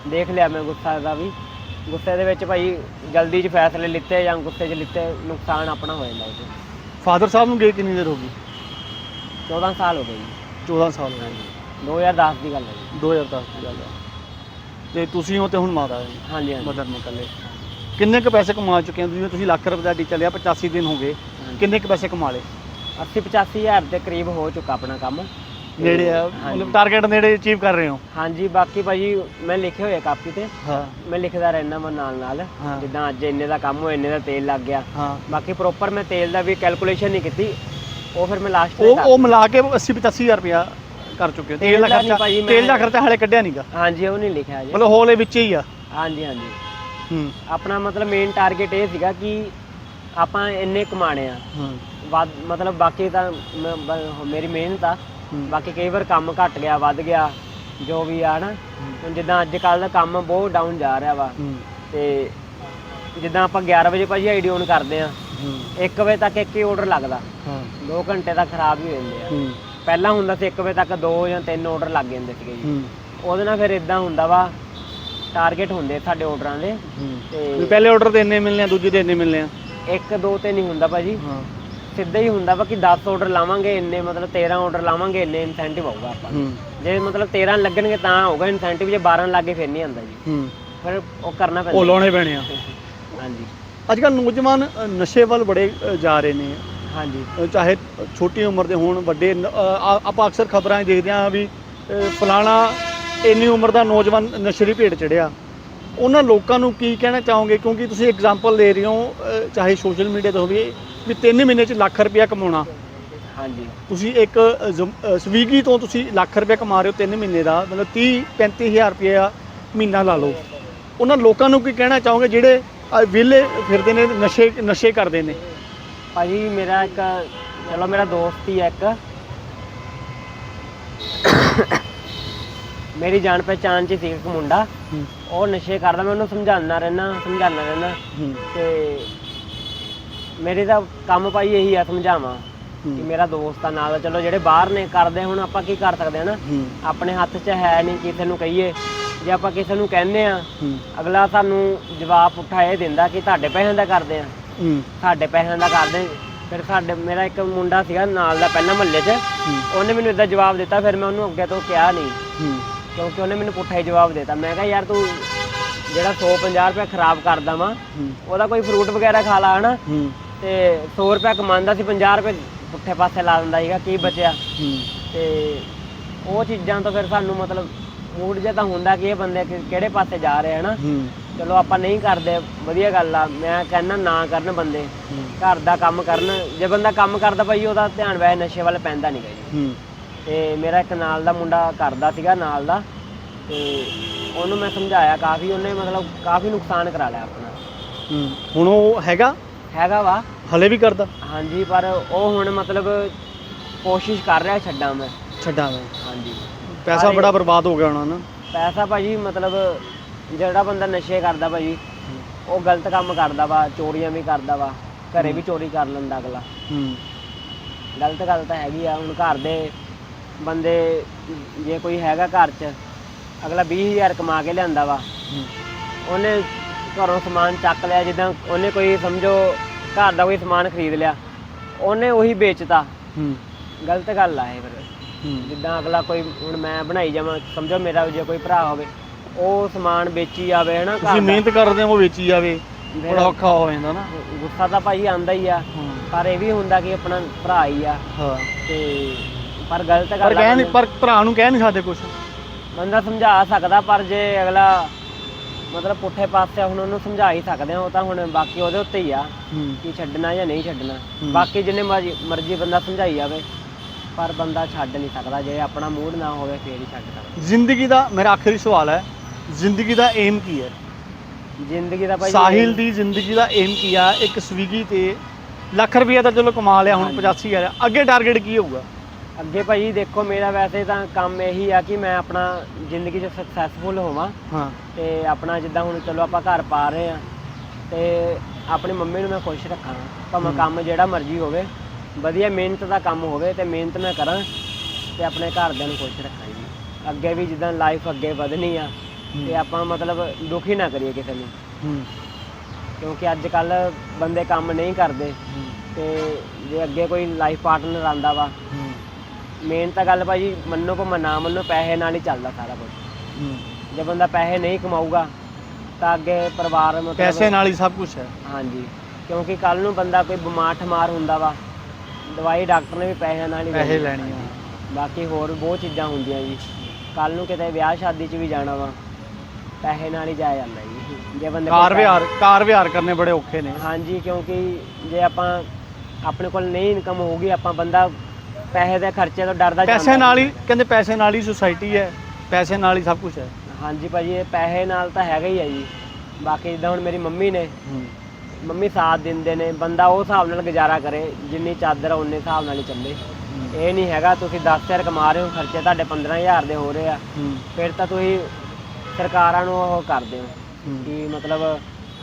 ਦੇਖ ਲਿਆ ਮੈਂ ਗੁੱਸਾ ਦਾ ਵੀ। ਗੁੱਸੇ ਦੇ ਵਿੱਚ ਭਾਈ ਜਲਦੀ 'ਚ ਫੈਸਲੇ ਲਿੱਤੇ ਜਾਂ ਗੁੱਸੇ 'ਚ ਲਿੱਤੇ ਨੁਕਸਾਨ ਆਪਣਾ ਹੋ ਜਾਂਦਾ ਉਹ 'ਚ ਫਾਦਰ ਸਾਹਿਬ ਨੂੰ ਗਏ ਕਿੰਨੀ ਦੇਰ ਹੋ ਗਈ? 14 ਸਾਲ ਹੋ ਗਏ ਜੀ। 14 ਸਾਲ ਹੋ ਗਏ 2010 ਦੀ ਗੱਲ ਹੈ ਜੀ। 2010 ਦੀ ਗੱਲ ਹੈ। ਤੇ ਤੁਸੀਂ ਹੋ ਤੇ ਹੁਣ ਮਾਤਾ ਹੈ ਹਾਂਜੀ ਹਾਂਜੀ। ਮਦਰ ਨੇ ਇਕੱਲੇ। ਕਿੰਨੇ ਕੁ ਪੈਸੇ ਕਮਾ ਚੁੱਕੇ ਹੋ? ਤੁਸੀਂ ਤੁਸੀਂ ਲੱਖ ਰੁਪਏ ਦਾ ਡੀ ਚੱਲਿਆ 85 ਦਿਨ ਹੋ ਗਏ। ਕਿੰਨੇ ਕੁ ਪੈਸੇ ਕਮਾ ਲਏ? 80 85 ਹਜ਼ਾਰ ਦੇ ਕਰੀਬ ਹੋ ਚੁੱਕਾ ਆਪਣਾ ਕੰਮ। ਤੇ ਨੇੜੇ ਆ। ਹਾਂਜੀ। ਮਤਲਬ ਟਾਰਗੇਟ ਨੇੜੇ ਅਚੀਵ ਕਰ ਰਹੇ ਹੋ? ਹਾਂਜੀ ਬਾਕੀ ਭਾਜੀ ਮੈਂ ਲਿਖੇ ਹੋਏ ਕਾਪੀ ਤੇ। ਹਾਂ। ਮੈਂ ਲਿਖਦਾ ਰਹਿਣਾ ਮੈਂ ਨਾਲ ਨਾਲ। ਹਾਂ। ਜਿੱਦਾਂ ਅੱਜ ਇੰਨੇ ਦਾ ਕੰਮ ਹੋਇਆ ਇੰਨੇ ਦਾ ਤੇਲ ਲੱਗ ਗਿਆ। ਹਾਂ। ਬਾਕੀ ਪ੍ਰੋਪਰ ਮੈਂ ਤੇਲ ਦਾ ਵੀ ਕੈਲਕੂਲੇਸ਼ਨ ਨਹੀਂ ਕੀਤੀ। ਉਹ ਫਿਰ ਮੈਂ ਲਾਸਟ ਉਹ ਉਹ ਮਿਲਾ ਕੇ 80 85000 ਰੁਪਇਆ ਕਰ ਚੁੱਕੇ ਹੋ। ਤੇਲ ਦਾ ਖਰਚਾ ਤੇਲ ਦਾ ਖਰਚਾ ਹਾਲੇ ਕੱਢਿਆ ਨਹੀਂਗਾ। ਹਾਂਜੀ ਉਹ ਨਹੀਂ ਲਿਖਿਆ ਜੀ ਮਤਲਬ ਹੋਲੇ ਵਿੱਚ ਹੀ ਆ। ਹਾਂਜੀ ਹਾਂਜੀ। ਹੂੰ। ਆਪਣਾ ਮਤਲਬ ਮੇਨ ਟਾਰਗੇਟ ਇਹ ਸੀਗਾ ਕਿ ਆਪਾਂ ਇੰਨੇ ਕਮਾਣੇ ਆ। ਹੂੰ। ਮਤਲਬ ਬਾਕੀ ਤਾਂ ਮੇਰੀ ਮਿਹਨਤ ਆ। ਬਾਕੀ ਕਈ ਵਾਰ ਕੰਮ ਘਟ ਗਿਆ ਵੱਧ ਗਿਆ ਜੋ ਵੀ ਆ ਨਾ। ਹੁਣ ਜਿੱਦਾਂ ਅੱਜ ਕੱਲ ਦਾ ਕੰਮ ਬਹੁਤ ਡਾਊਨ ਜਾ ਰਿਹਾ ਵਾ। ਤੇ ਜਿੱਦਾਂ ਆਪਾਂ 11 ਵਜੇ ਭਾਜੀ ਆਈਡੀ ਔਨ ਕਰਦੇ ਆ। 1 ਵਜੇ ਤੱਕ ਇੱਕ ਹੀ ਆਰਡਰ ਲੱਗਦਾ। ਹਾਂ। 2 ਘੰਟੇ ਤੱਕ ਖਰਾਬ ਹੀ ਹੋ ਜਾਂਦੇ ਆ। ਹੂੰ। ਪਹਿਲਾਂ ਹੁੰਦਾ ਸੀ 1 ਵਜੇ ਤੱਕ 2 ਜਾਂ 3 ਆਰਡਰ ਲੱਗ ਜਾਂਦੇ ਸੀਗੇ ਜੀ। ਹੂੰ। ਉਹਦੇ ਨਾਲ ਫਿਰ ਇਦਾਂ ਹੁੰਦਾ ਵਾ ਟਾਰਗੇਟ ਹੁੰਦੇ ਸਾਡੇ ਆਰਡਰਾਂ ਦੇ ਹੂੰ। ਤੇ ਵੀ ਪਹਿਲੇ ਆਰਡਰ ਤੇ ਇੰਨੇ ਮਿਲਨੇ ਆ ਦੂਜੇ ਦੇ ਇੰਨੇ ਮਿਲਨੇ ਆ? 1 2 ਤੇ ਨਹੀਂ ਹੁੰਦਾ ਭਾਜੀ। ਹਾਂ। ਸਿੱਧਾ ਹੀ ਹੁੰਦਾ ਵਾ ਕਿ 10 ਆਰਡਰ ਲਾਵਾਂਗੇ ਇੰਨੇ ਮਤਲਬ 13 ਆਰਡਰ ਲਾਵਾਂਗੇ ਇੰਨੇ ਇਨਸੈਂਟਿਵ ਆਊਗਾ ਆਪਾਂ। ਨੂੰ। ਹੂੰ। ਜੇ ਮਤਲਬ 13 ਲੱਗਣਗੇ ਤਾਂ ਆਊਗਾ ਇਨਸੈਂਟਿਵ ਜੇ 12 ਲੱਗੇ ਫਿਰ ਨਹੀਂ ਆਉਂਦਾ ਜੀ। ਹੂੰ। ਫਿਰ ਉਹ ਕਰਨਾ ਉਹ ਪੈਂਦਾ ਲਾਉਣੇ ਪੈਣੇ ਆ। ਹਾਂਜੀ। ਅੱਜ ਕੱਲ੍ਹ ਨੌਜਵਾਨ ਅ, ਨਸ਼ੇ ਵੱਲ ਬੜੇ ਅ, ਜਾ ਰਹੇ ਨੇ। ਹਾਂਜੀ। ਅ, ਚਾਹੇ ਛੋਟੀ ਉਮਰ ਦੇ ਹੋਣ ਵੱਡੇ ਨ- ਅ, ਆ- ਆਪਾਂ ਅਕਸਰ ਖਬਰਾਂ 'ਚ ਦੇਖਦੇ ਹਾਂ ਵੀ ਅ, ਫਲਾਣਾ ਇੰਨੀ ਉਮਰ ਦਾ ਨੌਜਵਾਨ ਨਸ਼ੇ ਦੀ ਭੇਟ ਚੜਿਆ ਉਹਨਾਂ ਲੋਕਾਂ ਨੂੰ ਕੀ ਕਹਿਣਾ ਚਾਹੋਗੇ? ਕਿਉਂਕਿ ਤੁਸੀਂ ਐਗਜ਼ਾਮਪਲ ਦੇ ਰਹੇ ਹੋ ਅ, ਚਾਹੇ ਸੋਸ਼ਲ ਮੀਡੀਆ ਤੇ ਹੋਵੇ ਵੀ 3 ਮਹੀਨੇ 'ਚ ਲੱਖ ਰੁਪਇਆ ਕਮਾਉਣਾ। ਹਾਂਜੀ। ਤੁਸੀਂ ਇੱਕ ਅ, ਜ਼ਮ- ਅ, ਸਵੀਗੀ ਤੋਂ ਤੁਸੀਂ ਲੱਖ ਰੁਪਇਆ ਕਮਾ ਰਹੇ ਹੋ 3 ਮਹੀਨੇ ਦਾ ਮਤਲਬ 30 35000 ਰੁਪਇਆ ਮਹੀਨਾ ਲਾ ਲਓ। ਉਹਨਾਂ ਲੋਕਾਂ ਨੂੰ ਕੀ ਕਹਿਣਾ ਚਾਹੋਗੇ? ਜਿਹੜੇ ਅ, ਵਿਹਲੇ ਫਿਰਦੇ ਨੇ ਨਸ਼ੇ ਨਸ਼ੇ ਕਰਦੇ ਨੇ। ਭਾਜੀ ਮੇਰਾ ਇੱਕ ਚਲੋ ਮੇਰਾ ਦੋਸਤ ਹੀ ਹੈ ਇੱਕ। ਮੇਰੀ ਜਾਣ ਪਹਿਚਾਣ ਚ ਹੀ ਸੀ ਇੱਕ ਮੁੰਡਾ। ਹੂੰ। ਉਹ ਨਸ਼ੇ ਕਰਦਾ ਮੈਂ ਉਹਨੂੰ ਸਮਝਾਉਂਦਾ ਰਹਿਣਾ ਸਮਝਾਉਂਦਾ ਰਹਿਣਾ ਹੂੰ। ਤੇ ਮੇਰੇ ਦਾ ਕੰਮ ਭਾਈ ਇਹੀ ਆ ਸਮਝਾਵਾਂ ਕਿ ਹੂੰ ਮੇਰਾ ਦੋਸਤ ਆ ਨਾਲ। ਚਲੋ ਜਿਹੜੇ ਬਾਹਰ ਨੇ ਕਰਦੇ ਹੁਣ ਆਪਾਂ ਕੀ ਕਰ ਸਕਦੇ ਆ ਨਾ? ਹੂੰ। ਆਪਣੇ ਹੱਥ 'ਚ ਹੈ ਨਹੀਂ ਕਿਸੇ ਨੂੰ ਕਹੀਏ। ਜੇ ਆਪਾਂ ਕਿਸੇ ਨੂੰ ਕਹਿੰਦੇ ਆ ਹੂੰ। ਅਗਲਾ ਸਾਨੂੰ ਜਵਾਬ ਪੁੱਠਾ ਇਹ ਦਿੰਦਾ ਕਿ ਤੁਹਾਡੇ ਪੈਸਿਆਂ ਦਾ ਕਰਦੇ ਆ ਹੂੰ। ਸਾਡੇ ਪੈਸਿਆਂ ਦਾ ਕਰਦੇ ਫਿਰ ਸਾਡੇ ਮੇਰਾ ਇੱਕ ਮੁੰਡਾ ਸੀਗਾ ਨਾਲ ਦਾ ਪਹਿਲਾਂ ਮਹੱਲੇ 'ਚ। ਉਹਨੇ ਮੈਨੂੰ ਇਦਾਂ ਜਵਾਬ ਦਿੱਤਾ ਫਿਰ ਮੈਂ ਉਹਨੂੰ ਅੱਗੇ ਤੋਂ ਕਿਹਾ ਨਹੀਂ। ਹੂੰ। ਕਿਉਂਕਿ ਉਹਨੇ ਮੈਨੂੰ ਪੁੱਠਾ ਹੀ ਜਵਾਬ ਦਿੱਤਾ। ਮੈਂ ਕਿਹਾ ਯਾਰ ਤੂੰ ਜਿਹੜਾ 150 ਰੁਪਏ ਖਰਾਬ ਕਰਦਾ ਵਾ ਉਹਦਾ ਕੋਈ ਫਰੂਟ ਵਗੈਰਾ ਖਾ ਲਾ ਹਨਾ? ਤੇ 100 ਰੁਪਏ ਕਮਾਉਂਦਾ ਸੀ 50 ਰੁਪਏ ਪੁੱਠੇ ਪਾਸੇ ਲਾ ਦਿੰਦਾ ਸੀਗਾ ਕੀ ਬਚਿਆ? ਤੇ ਉਹ ਚੀਜ਼ਾਂ ਤੋਂ ਫਿਰ ਸਾਨੂੰ ਮਤਲਬ ਮੂਡ ਜਿਹਾ ਤਾਂ ਹੁੰਦਾ ਕਿ ਇਹ ਬੰਦੇ ਕਿ- ਕਿਹੜੇ ਪਾਸੇ ਜਾ ਰਹੇ ਹਨਾ? ਹੂੰ। ਚਲੋ ਆਪਾਂ ਨਹੀਂ ਕਰਦੇ ਵਧੀਆ ਗੱਲ ਆ। ਮੈਂ ਕਹਿੰਦਾ ਨਾ ਕਰਨ ਬੰਦੇ। ਘਰ ਦਾ ਕੰਮ ਕਰਨ। ਜੇ ਬੰਦਾ ਕੰਮ ਕਰਦਾ ਭਾਈ ਉਹਦਾ ਧਿਆਨ ਵੈਸੇ ਨਸ਼ੇ ਵੱਲ ਪੈਂਦਾ ਨਹੀਂ ਜੀ ਹੂੰ। ਤੇ ਮੇਰਾ ਇੱਕ ਨਾਲ ਦਾ ਮੁੰਡਾ ਕਰਦਾ ਸੀਗਾ ਨਾਲ ਦਾ। ਤੇ ਉਹਨੂੰ ਮੈਂ ਸਮਝਾਇਆ ਕਾਫੀ ਉਹਨੇ ਮਤਲਬ ਕਾਫੀ ਨੁਕਸਾਨ ਕਰਾ ਲਿਆ ਆਪਣਾ। ਹੂੰ। ਹੁਣ ਉਹ ਹੈਗਾ? ਹੈਗਾ ਵਾ। ਹਲੇ ਵੀ ਕਰਦਾ? ਹਾਂਜੀ ਪਰ ਉਹ ਹੁਣ ਮਤਲਬ ਕੋਸ਼ਿਸ਼ ਕਰ ਰਿਹਾ ਛੱਡਾਂ ਮੈਂ। ਛੱਡਾਂ ਮੈਂ। ਹਾਂਜੀ। ਪੈਸਾ ਸਾਰੇ- ਬੜਾ ਬਰਬਾਦ ਹੋ ਗਿਆ ਹੋਣਾ ਨਾ। ਪੈਸਾ ਭਾਜੀ ਮਤਲਬ ਜਿਹੜਾ ਬੰਦਾ ਨਸ਼ੇ ਕਰਦਾ ਭਾਜੀ ਉਹ ਗਲਤ ਕੰਮ ਕਰਦਾ ਵਾ ਚੋਰੀਆਂ ਵੀ ਕਰਦਾ ਵਾ ਘਰੇ ਵੀ ਚੋਰੀ ਕਰ ਲੈਂਦਾ ਅਗਲਾ। ਹੂੰ। ਗਲਤ ਗੱਲ ਤਾਂ ਹੈਗੀ ਆ ਹੁਣ ਘਰ ਦੇ ਬੰਦੇ ਜੇ ਕੋਈ ਹੈਗਾ ਘਰ 'ਚ ਅਗਲਾ 20000 ਕਮਾ ਕੇ ਲਿਆਂਦਾ ਵਾ। ਉਹਨੇ ਘਰੋਂ ਸਮਾਨ ਚੱਕ ਲਿਆ ਜਿੱਦਾਂ ਉਹਨੇ ਕੋਈ ਸਮਝੋ ਘਰ ਦਾ ਕੋਈ ਸਮਾਨ ਖਰੀਦ ਲਿਆ ਉਹਨੇ ਉਹੀ ਵੇਚਤਾ। ਹੂੰ। ਗਲਤ ਗੱਲ ਆ ਇਹ ਫਿਰ। ਜਿੱਦਾਂ ਅਗਲਾ ਕੋਈ ਹੁਣ ਮੈਂ ਬਣਾਈ ਜਾਵਾਂ ਸਮਝੋ ਮੇਰਾ ਜੇ ਕੋਈ ਭਰਾ ਹੋਵੇ ਉਹ ਸਮਾਨ ਵੇਚੀ ਜਾਵੇ ਹਨਾ ਤੁਸੀਂ ਘਰ ਦਾ। ਮਿਹਨਤ ਕਰਦੇ ਹੋ ਉਹ ਵੇਚੀ ਜਾਵੇ ਬੜਾ ਔਖਾ ਹੋ ਜਾਂਦਾ ਨਾ। ਗੁੱਸਾ ਤਾਂ ਭਾਈ ਆਂਦਾ ਹੀ ਆ ਹਾਂ। ਪਰ ਇਹ ਵੀ ਹੁੰਦਾ ਕਿ ਆਪਣਾ ਭਰਾ ਹੀ ਆ। ਹਾਂ। ਤੇ ਪਰ ਗਲਤ ਪਰ ਗੱਲ ਆ ਕਹਿ ਨਹੀਂ ਪਰ ਭਰਾ ਨੂੰ ਕਹਿ ਨਹੀਂ ਸਕਦੇ ਕੁਝ ਬੰਦਾ ਸਮਝਾ ਸਕਦਾ ਪਰ ਜੇ ਅਗਲਾ ਮਤਲਬ ਪੁੱਠੇ ਪਾਸੇ ਹੁਣ ਉਹਨੂੰ ਸਮਝਾ ਹੀ ਸਕਦੇ ਆ ਉਹ ਤਾਂ ਹੁਣ ਬਾਕੀ ਉਹਦੇ ਉੱਤੇ ਹੀ ਆ ਕਿ ਛੱਡਣਾ ਜਾਂ ਨਹੀਂ ਛੱਡਣਾ। ਹੂੰ। ਬਾਕੀ ਜਿੰਨੇ ਮਰਜ਼ੀ ਮਰਜ਼ੀ ਬੰਦਾ ਸਮਝਾਈ ਜਾਵੇ। ਪਰ ਬੰਦਾ ਛੱਡ ਨਹੀਂ ਸਕਦਾ ਜੇ ਆਪਣਾ ਮੂਡ ਨਾ ਹੋਵੇ ਫੇਰ ਹੀ ਛੱਡ ਸਕਦਾ। ਜ਼ਿੰਦਗੀ ਦਾ ਮੇਰਾ ਆਖਰੀ ਸਵਾਲ ਹੈ ਜ਼ਿੰਦਗੀ ਦਾ ਏਮ ਕੀ ਹੈ? ਜ਼ਿੰਦਗੀ ਦਾ ਭਾਈ ਸਾਹਿਲ ਦੀ ਜ਼ਿੰਦਗੀ ਦਾ ਏਮ ਕੀ ਆ? ਇੱਕ ਸਵੀਗੀ ਤੇ ਲੱਖ ਰੁਪਈਆ ਤਾਂ ਚਲੋ ਕਮਾ ਲਿਆ ਹੁਣ ਹਾਂਜੀ। 85000 ਅੱਗੇ ਟਾਰਗੇਟ ਕੀ ਹੋਊਗਾ? ਅੱਗੇ ਭਾਈ ਦੇਖੋ ਮੇਰਾ ਵੈਸੇ ਤਾਂ ਕੰਮ ਇਹੀ ਆ ਕਿ ਮੈਂ ਆਪਣਾ ਜ਼ਿੰਦਗੀ 'ਚ ਸਕਸੈਸਫੁਲ ਹੋਵਾਂ। ਹਾਂ। ਤੇ ਆਪਣਾ ਜਿੱਦਾਂ ਹੁਣ ਚਲੋ ਆਪਾਂ ਘਰ ਪਾ ਰਹੇ ਆ ਤੇ ਆਪਣੀ ਮੰਮੀ ਨੂੰ ਮੈਂ ਖੁਸ਼ ਰੱਖਾਂ। ਭਾਵੇਂ। ਕੰਮ ਜਿਹੜਾ ਮਰਜ਼ੀ ਹੋਵੇ ਵਧੀਆ ਮਿਹਨਤ ਦਾ ਕੰਮ ਹੋਵੇ ਤੇ ਮਿਹਨਤ ਮੈਂ ਕਰਾਂ ਤੇ ਆਪਣੇ ਘਰਦਿਆਂ ਨੂੰ ਖੁਸ਼ ਰੱਖਾਂ ਜੀ। ਅੱਗੇ ਵੀ ਜਿੱਦਾਂ ਲਾਈਫ ਅੱਗੇ ਵਧਣੀ ਆ ਤੇ ਆਪਾਂ ਮਤਲਬ ਦੁਖੀ ਨਾ ਕਰੀਏ ਕਿਸੇ ਨੂੰ। ਹੂੰ। ਕਿਉਂਕਿ ਅੱਜ ਕੱਲ ਬੰਦੇ ਕੰਮ ਨਹੀਂ ਕਰਦੇ ਤੇ ਜੇ ਅੱਗੇ ਕੋਈ ਲਾਈਫ ਪਾਰਟਨਰ ਆਂਦਾ ਵਾ ਮੇਨ ਤਾਂ ਗੱਲ ਭਾਜੀ ਮੰਨੋ ਭਾਵੇਂ ਨਾ ਮੰਨੋ ਪੈਸੇ ਨਾਲ ਹੀ ਚੱਲਦਾ ਸਾਰਾ ਕੁਝ ਜੇ ਬੰਦਾ ਪੈਸੇ ਨਹੀਂ ਕਮਾਊਗਾ ਤਾਂ ਅੱਗੇ ਪਰਿਵਾਰ ਮਤਲਬ ਪੈਸੇ ਨਾਲ ਹੀ ਸਭ ਕੁਝ ਹੈ। ਹਾਂਜੀ। ਕਿਉਂਕਿ ਕੱਲ ਨੂੰ ਬੰਦਾ ਕੋਈ ਬਿਮਾਰ ਠਮਾਰ ਹੁੰਦਾ ਵਾ ਦਵਾਈ ਡਾਕਟਰ ਨੇ ਵੀ ਪੈਸਿਆਂ ਨਾਲ ਹੀ ਪੈਸੇ ਦੇਣੀ। ਲੈਣੀ ਆ। ਬਾਕੀ ਹੋਰ ਬਹੁਤ ਚੀਜ਼ਾਂ ਹੁੰਦੀਆਂ ਜੀ। ਕੱਲ ਨੂੰ ਕਿਤੇ ਵਿਆਹ ਸ਼ਾਦੀ 'ਚ ਵੀ ਜਾਣਾ ਵਾ ਪੈਸੇ ਨਾਲ ਹੀ ਜਾਇਆ ਜਾਂਦਾ ਜੀ। ਜੇ ਬੰਦੇ ਕੋਲ ਕਾਰ ਵਿਹਾਰ ਕਾਰ ਵਿਹਾਰ ਕਰਨੇ ਬੜੇ ਔਖੇ ਨੇ। ਹਾਂਜੀ ਕਿਉਂਕਿ ਜੇ ਆਪਾਂ ਆਪਣੇ ਕੋਲ ਨਹੀਂ ਇਨਕਮ ਹੋਊਗੀ ਆਪਾਂ ਬੰਦਾ ਪੈਸੇ ਦੇ ਖਰਚੇ ਤੋਂ ਡਰਦਾ ਪੈਸੇ ਜਾਂਦਾ ਨਾਲ ਹੀ ਕਹਿੰਦੇ ਪੈਸੇ ਨਾਲ ਹੀ ਸੁਸਾਇਟੀ ਹੈ ਪੈਸੇ ਨਾਲ ਹੀ ਸਭ ਕੁਝ ਹੈ। ਹਾਂਜੀ ਭਾਜੀ ਇਹ ਪੈਸੇ ਨਾਲ ਤਾਂ ਹੈਗਾ ਹੀ ਹੈ ਜੀ। ਬਾਕੀ ਜਿੱਦਾਂ ਹੁਣ ਮੇਰੀ ਮੰਮੀ ਨੇ ਮੰਮੀ ਸਾਥ ਦਿੰਦੇ ਨੇ ਬੰਦਾ ਉਹ ਹਿਸਾਬ ਨਾਲ ਗੁਜ਼ਾਰਾ ਕਰੇ ਜਿੰਨੀ ਚਾਦਰ ਆ ਉਨੇ ਹਿਸਾਬ ਨਾਲ ਹੀ ਚੱਲੇ। ਇਹ ਨਹੀਂ ਹੈਗਾ ਤੁਸੀਂ 10000 ਕਮਾ ਰਹੇ ਹੋ ਖਰਚੇ ਤੁਹਾਡੇ 15000 ਦੇ ਹੋ ਰਹੇ ਆ। ਫਿਰ ਤਾਂ ਤੁਸੀਂ ਸਰਕਾਰਾਂ ਨੂੰ ਉਹ ਕਰਦੇ ਹੋ ਕਿ ਮਤਲਬ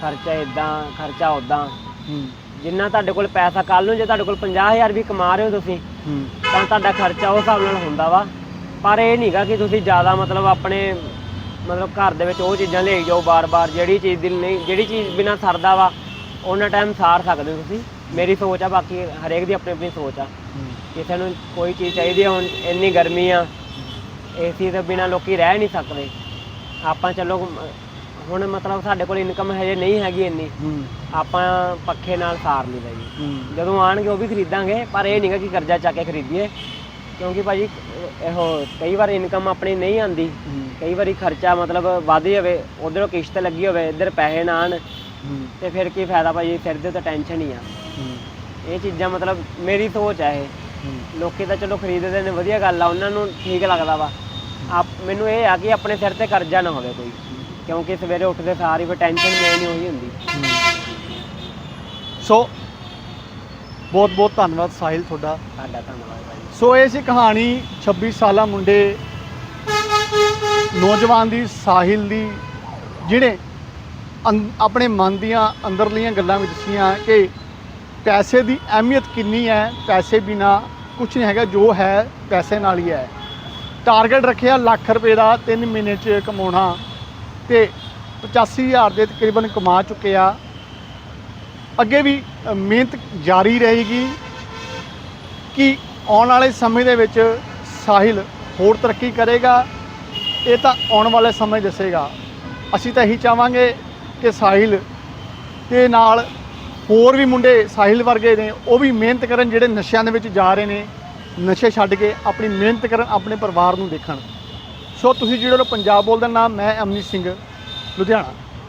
ਖਰਚਾ ਇਦਾਂ ਖਰਚਾ ਉਦਾਂ ਜਿੰਨਾ ਤੁਹਾਡੇ ਕੋਲ ਪੈਸਾ ਕੱਲ ਨੂੰ ਜੇ ਤੁਹਾਡੇ ਕੋਲ 50000 ਵੀ ਕਮਾ ਰਹੇ ਹੋ ਤੁਸੀਂ ਤਾਂ ਤੁਹਾਡਾ ਖਰਚਾ ਉਸ ਹਿਸਾਬ ਨਾਲ ਹੁੰਦਾ ਵਾ। ਪਰ ਇਹ ਨਹੀਂਗਾ ਕਿ ਤੁਸੀਂ ਜ਼ਿਆਦਾ ਮਤਲਬ ਆਪਣੇ ਮਤਲਬ ਘਰ ਦੇ ਵਿੱਚ ਉਹ ਚੀਜ਼ਾਂ ਲੈ ਜਾਓ ਬਾਰ-ਬਾਰ ਜਿਹੜੀ ਚੀਜ਼ ਦੀ ਨਹੀਂ ਜਿਹੜੀ ਚੀਜ਼ ਬਿਨਾ ਸਰਦਾ ਵਾ ਉਹਨਾਂ ਟਾਈਮ ਸਾਰ ਸਕਦੇ ਹੋ ਤੁਸੀਂ। ਮੇਰੀ ਸੋਚ ਆ ਬਾਕੀ ਹਰੇਕ ਦੀ ਆਪਣੀ ਆਪਣੀ ਸੋਚ ਆ। ਕਿਸੇ ਨੂੰ ਕੋਈ ਚੀਜ਼ ਚਾਹੀਦੀ ਆ ਹੁਣ ਇੰਨੀ ਗਰਮੀ ਆ ਏਸੀ ਤੋਂ ਬਿਨਾ ਲੋਕੀ ਰਹਿ ਨਹੀਂ ਸਕਦੇ। ਆਪਾਂ ਚਲੋ ਹੁਣ ਮਤਲਬ ਸਾਡੇ ਕੋਲ ਇਨਕਮ ਹਜੇ ਨਹੀਂ ਹੈਗੀ ਇੰਨੀ। ਆਪਾਂ ਪੱਖੇ ਨਾਲ ਸਾਰ ਲਈਦਾ ਜੀ ਜਦੋਂ ਆਣਗੇ ਉਹ ਵੀ ਖਰੀਦਾਂਗੇ ਪਰ ਇਹ ਨਹੀਂਗਾ ਕਿ ਕਰਜ਼ਾ ਚੱਕ ਕੇ ਖਰੀਦੀਏ। ਕਿਉਂਕਿ ਭਾਜੀ ਇਹੋ ਕਈ ਵਾਰ ਇਨਕਮ ਆਪਣੀ ਨਹੀਂ ਆਂਦੀ ਕਈ ਵਾਰੀ ਖਰਚਾ ਮਤਲਬ ਵੱਧ ਜਾਵੇ ਉਧਰੋਂ ਕਿਸ਼ਤ ਲੱਗੀ ਹੋਵੇ ਇੱਧਰ ਪੈਸੇ ਨਾ ਆਣ ਤੇ ਫਿਰ ਕੀ ਫਾਇਦਾ ਭਾਜੀ ਫਿਰ ਦੇ ਤਾਂ ਟੈਨਸ਼ਨ ਹੀ ਆ। ਇਹ ਚੀਜ਼ਾਂ ਮਤਲਬ ਮੇਰੀ ਸੋਚ ਹੈ ਇਹ। ਲੋਕੀ ਤਾਂ ਚਲੋ ਖਰੀਦਦੇ ਨੇ ਵਧੀਆ ਗੱਲ ਆ ਉਹਨਾਂ ਨੂੰ ਠੀਕ ਲੱਗਦਾ ਵਾ। ਆਪ ਮੈਨੂੰ ਇਹ ਆ ਕਿ ਆਪਣੇ ਸਿਰ ਤੇ ਕਰਜ਼ਾ ਨਾ ਹੋਵੇ ਕੋਈ। ਕਿਉਂਕਿ ਸਵੇਰੇ ਉੱਠਦੇ ਸਾਰ ਹੀ ਫਿਰ ਟੈਨਸ਼ਨ ਮੇਨ ਹੀ ਉਹੀ ਹੁੰਦੀ। ਸੋ ਬਹੁਤ ਬਹੁਤ ਧੰਨਵਾਦ ਸਾਹਿਲ ਤੁਹਾਡਾ। ਸਾਡਾ ਧੰਨਵਾਦ ਭਾਜੀ ਸੋ ਇਹ ਸੀ ਕਹਾਣੀ 26 ਸਾਲਾ ਮੁੰਡੇ ਨੌਜਵਾਨ ਦੀ ਸਾਹਿਲ ਦੀ ਜਿਹੜੇ ਆਪਣੇ ਮਨ ਦੀਆਂ ਅੰਦਰਲੀਆਂ ਗੱਲਾਂ ਵਿੱਚ ਦੱਸੀਆਂ ਕਿ ਪੈਸੇ ਦੀ ਅਹਿਮੀਅਤ ਕਿੰਨੀ ਹੈ, ਪੈਸੇ ਬਿਨਾ ਕੁਝ ਨਹੀਂ ਹੈਗਾ, ਜੋ ਹੈ ਪੈਸੇ ਨਾਲ ਹੀ ਹੈ। ਟਾਰਗੇਟ ਰੱਖਿਆ ਲੱਖ ਰੁਪਏ ਦਾ 3 ਮਹੀਨੇ 'ਚ ਕਮਾਉਣਾ ਤੇ 85000 ਦੇ ਤਕਰੀਬਨ ਕਮਾ ਚੁੱਕੇ ਆ ਅੱਗੇ ਵੀ ਮਿਹਨਤ ਜਾਰੀ ਰਹੇਗੀ ਕਿ ਆਉਣ ਵਾਲੇ ਸਮੇਂ ਦੇ ਵਿੱਚ ਸਾਹਿਲ ਹੋਰ ਤਰੱਕੀ ਕਰੇਗਾ, ਇਹ ਤਾਂ ਆਉਣ ਵਾਲੇ ਸਮੇਂ ਦੱਸੇਗਾ। ਅਸੀਂ ਤਾਂ ਇਹੀ ਚਾਹਾਂਗੇ ਕਿ ਸਾਹਿਲ ਦੇ ਨਾਲ ਹੋਰ ਵੀ ਮੁੰਡੇ ਸਾਹਿਲ ਵਰਗੇ ਨੇ, ਉਹ ਵੀ ਮਿਹਨਤ ਕਰਨ ਜਿਹੜੇ ਨਸ਼ਿਆਂ ਦੇ ਵਿੱਚ ਜਾ ਰਹੇ ਨੇ, ਨਸ਼ੇ ਛੱਡ ਕੇ ਆਪਣੀ ਮਿਹਨਤ ਕਰਨ ਆਪਣੇ ਪਰਿਵਾਰ ਨੂੰ ਦੇਖਣ। ਸੋ ਤੁਸੀਂ ਜਿਹੜੇ ਲੋ ਪੰਜਾਬ ਬੋਲਦੇ ਨਾਮ, ਮੈਂ ਅਮਨੀਤ ਸਿੰਘ, ਲੁਧਿਆਣਾ।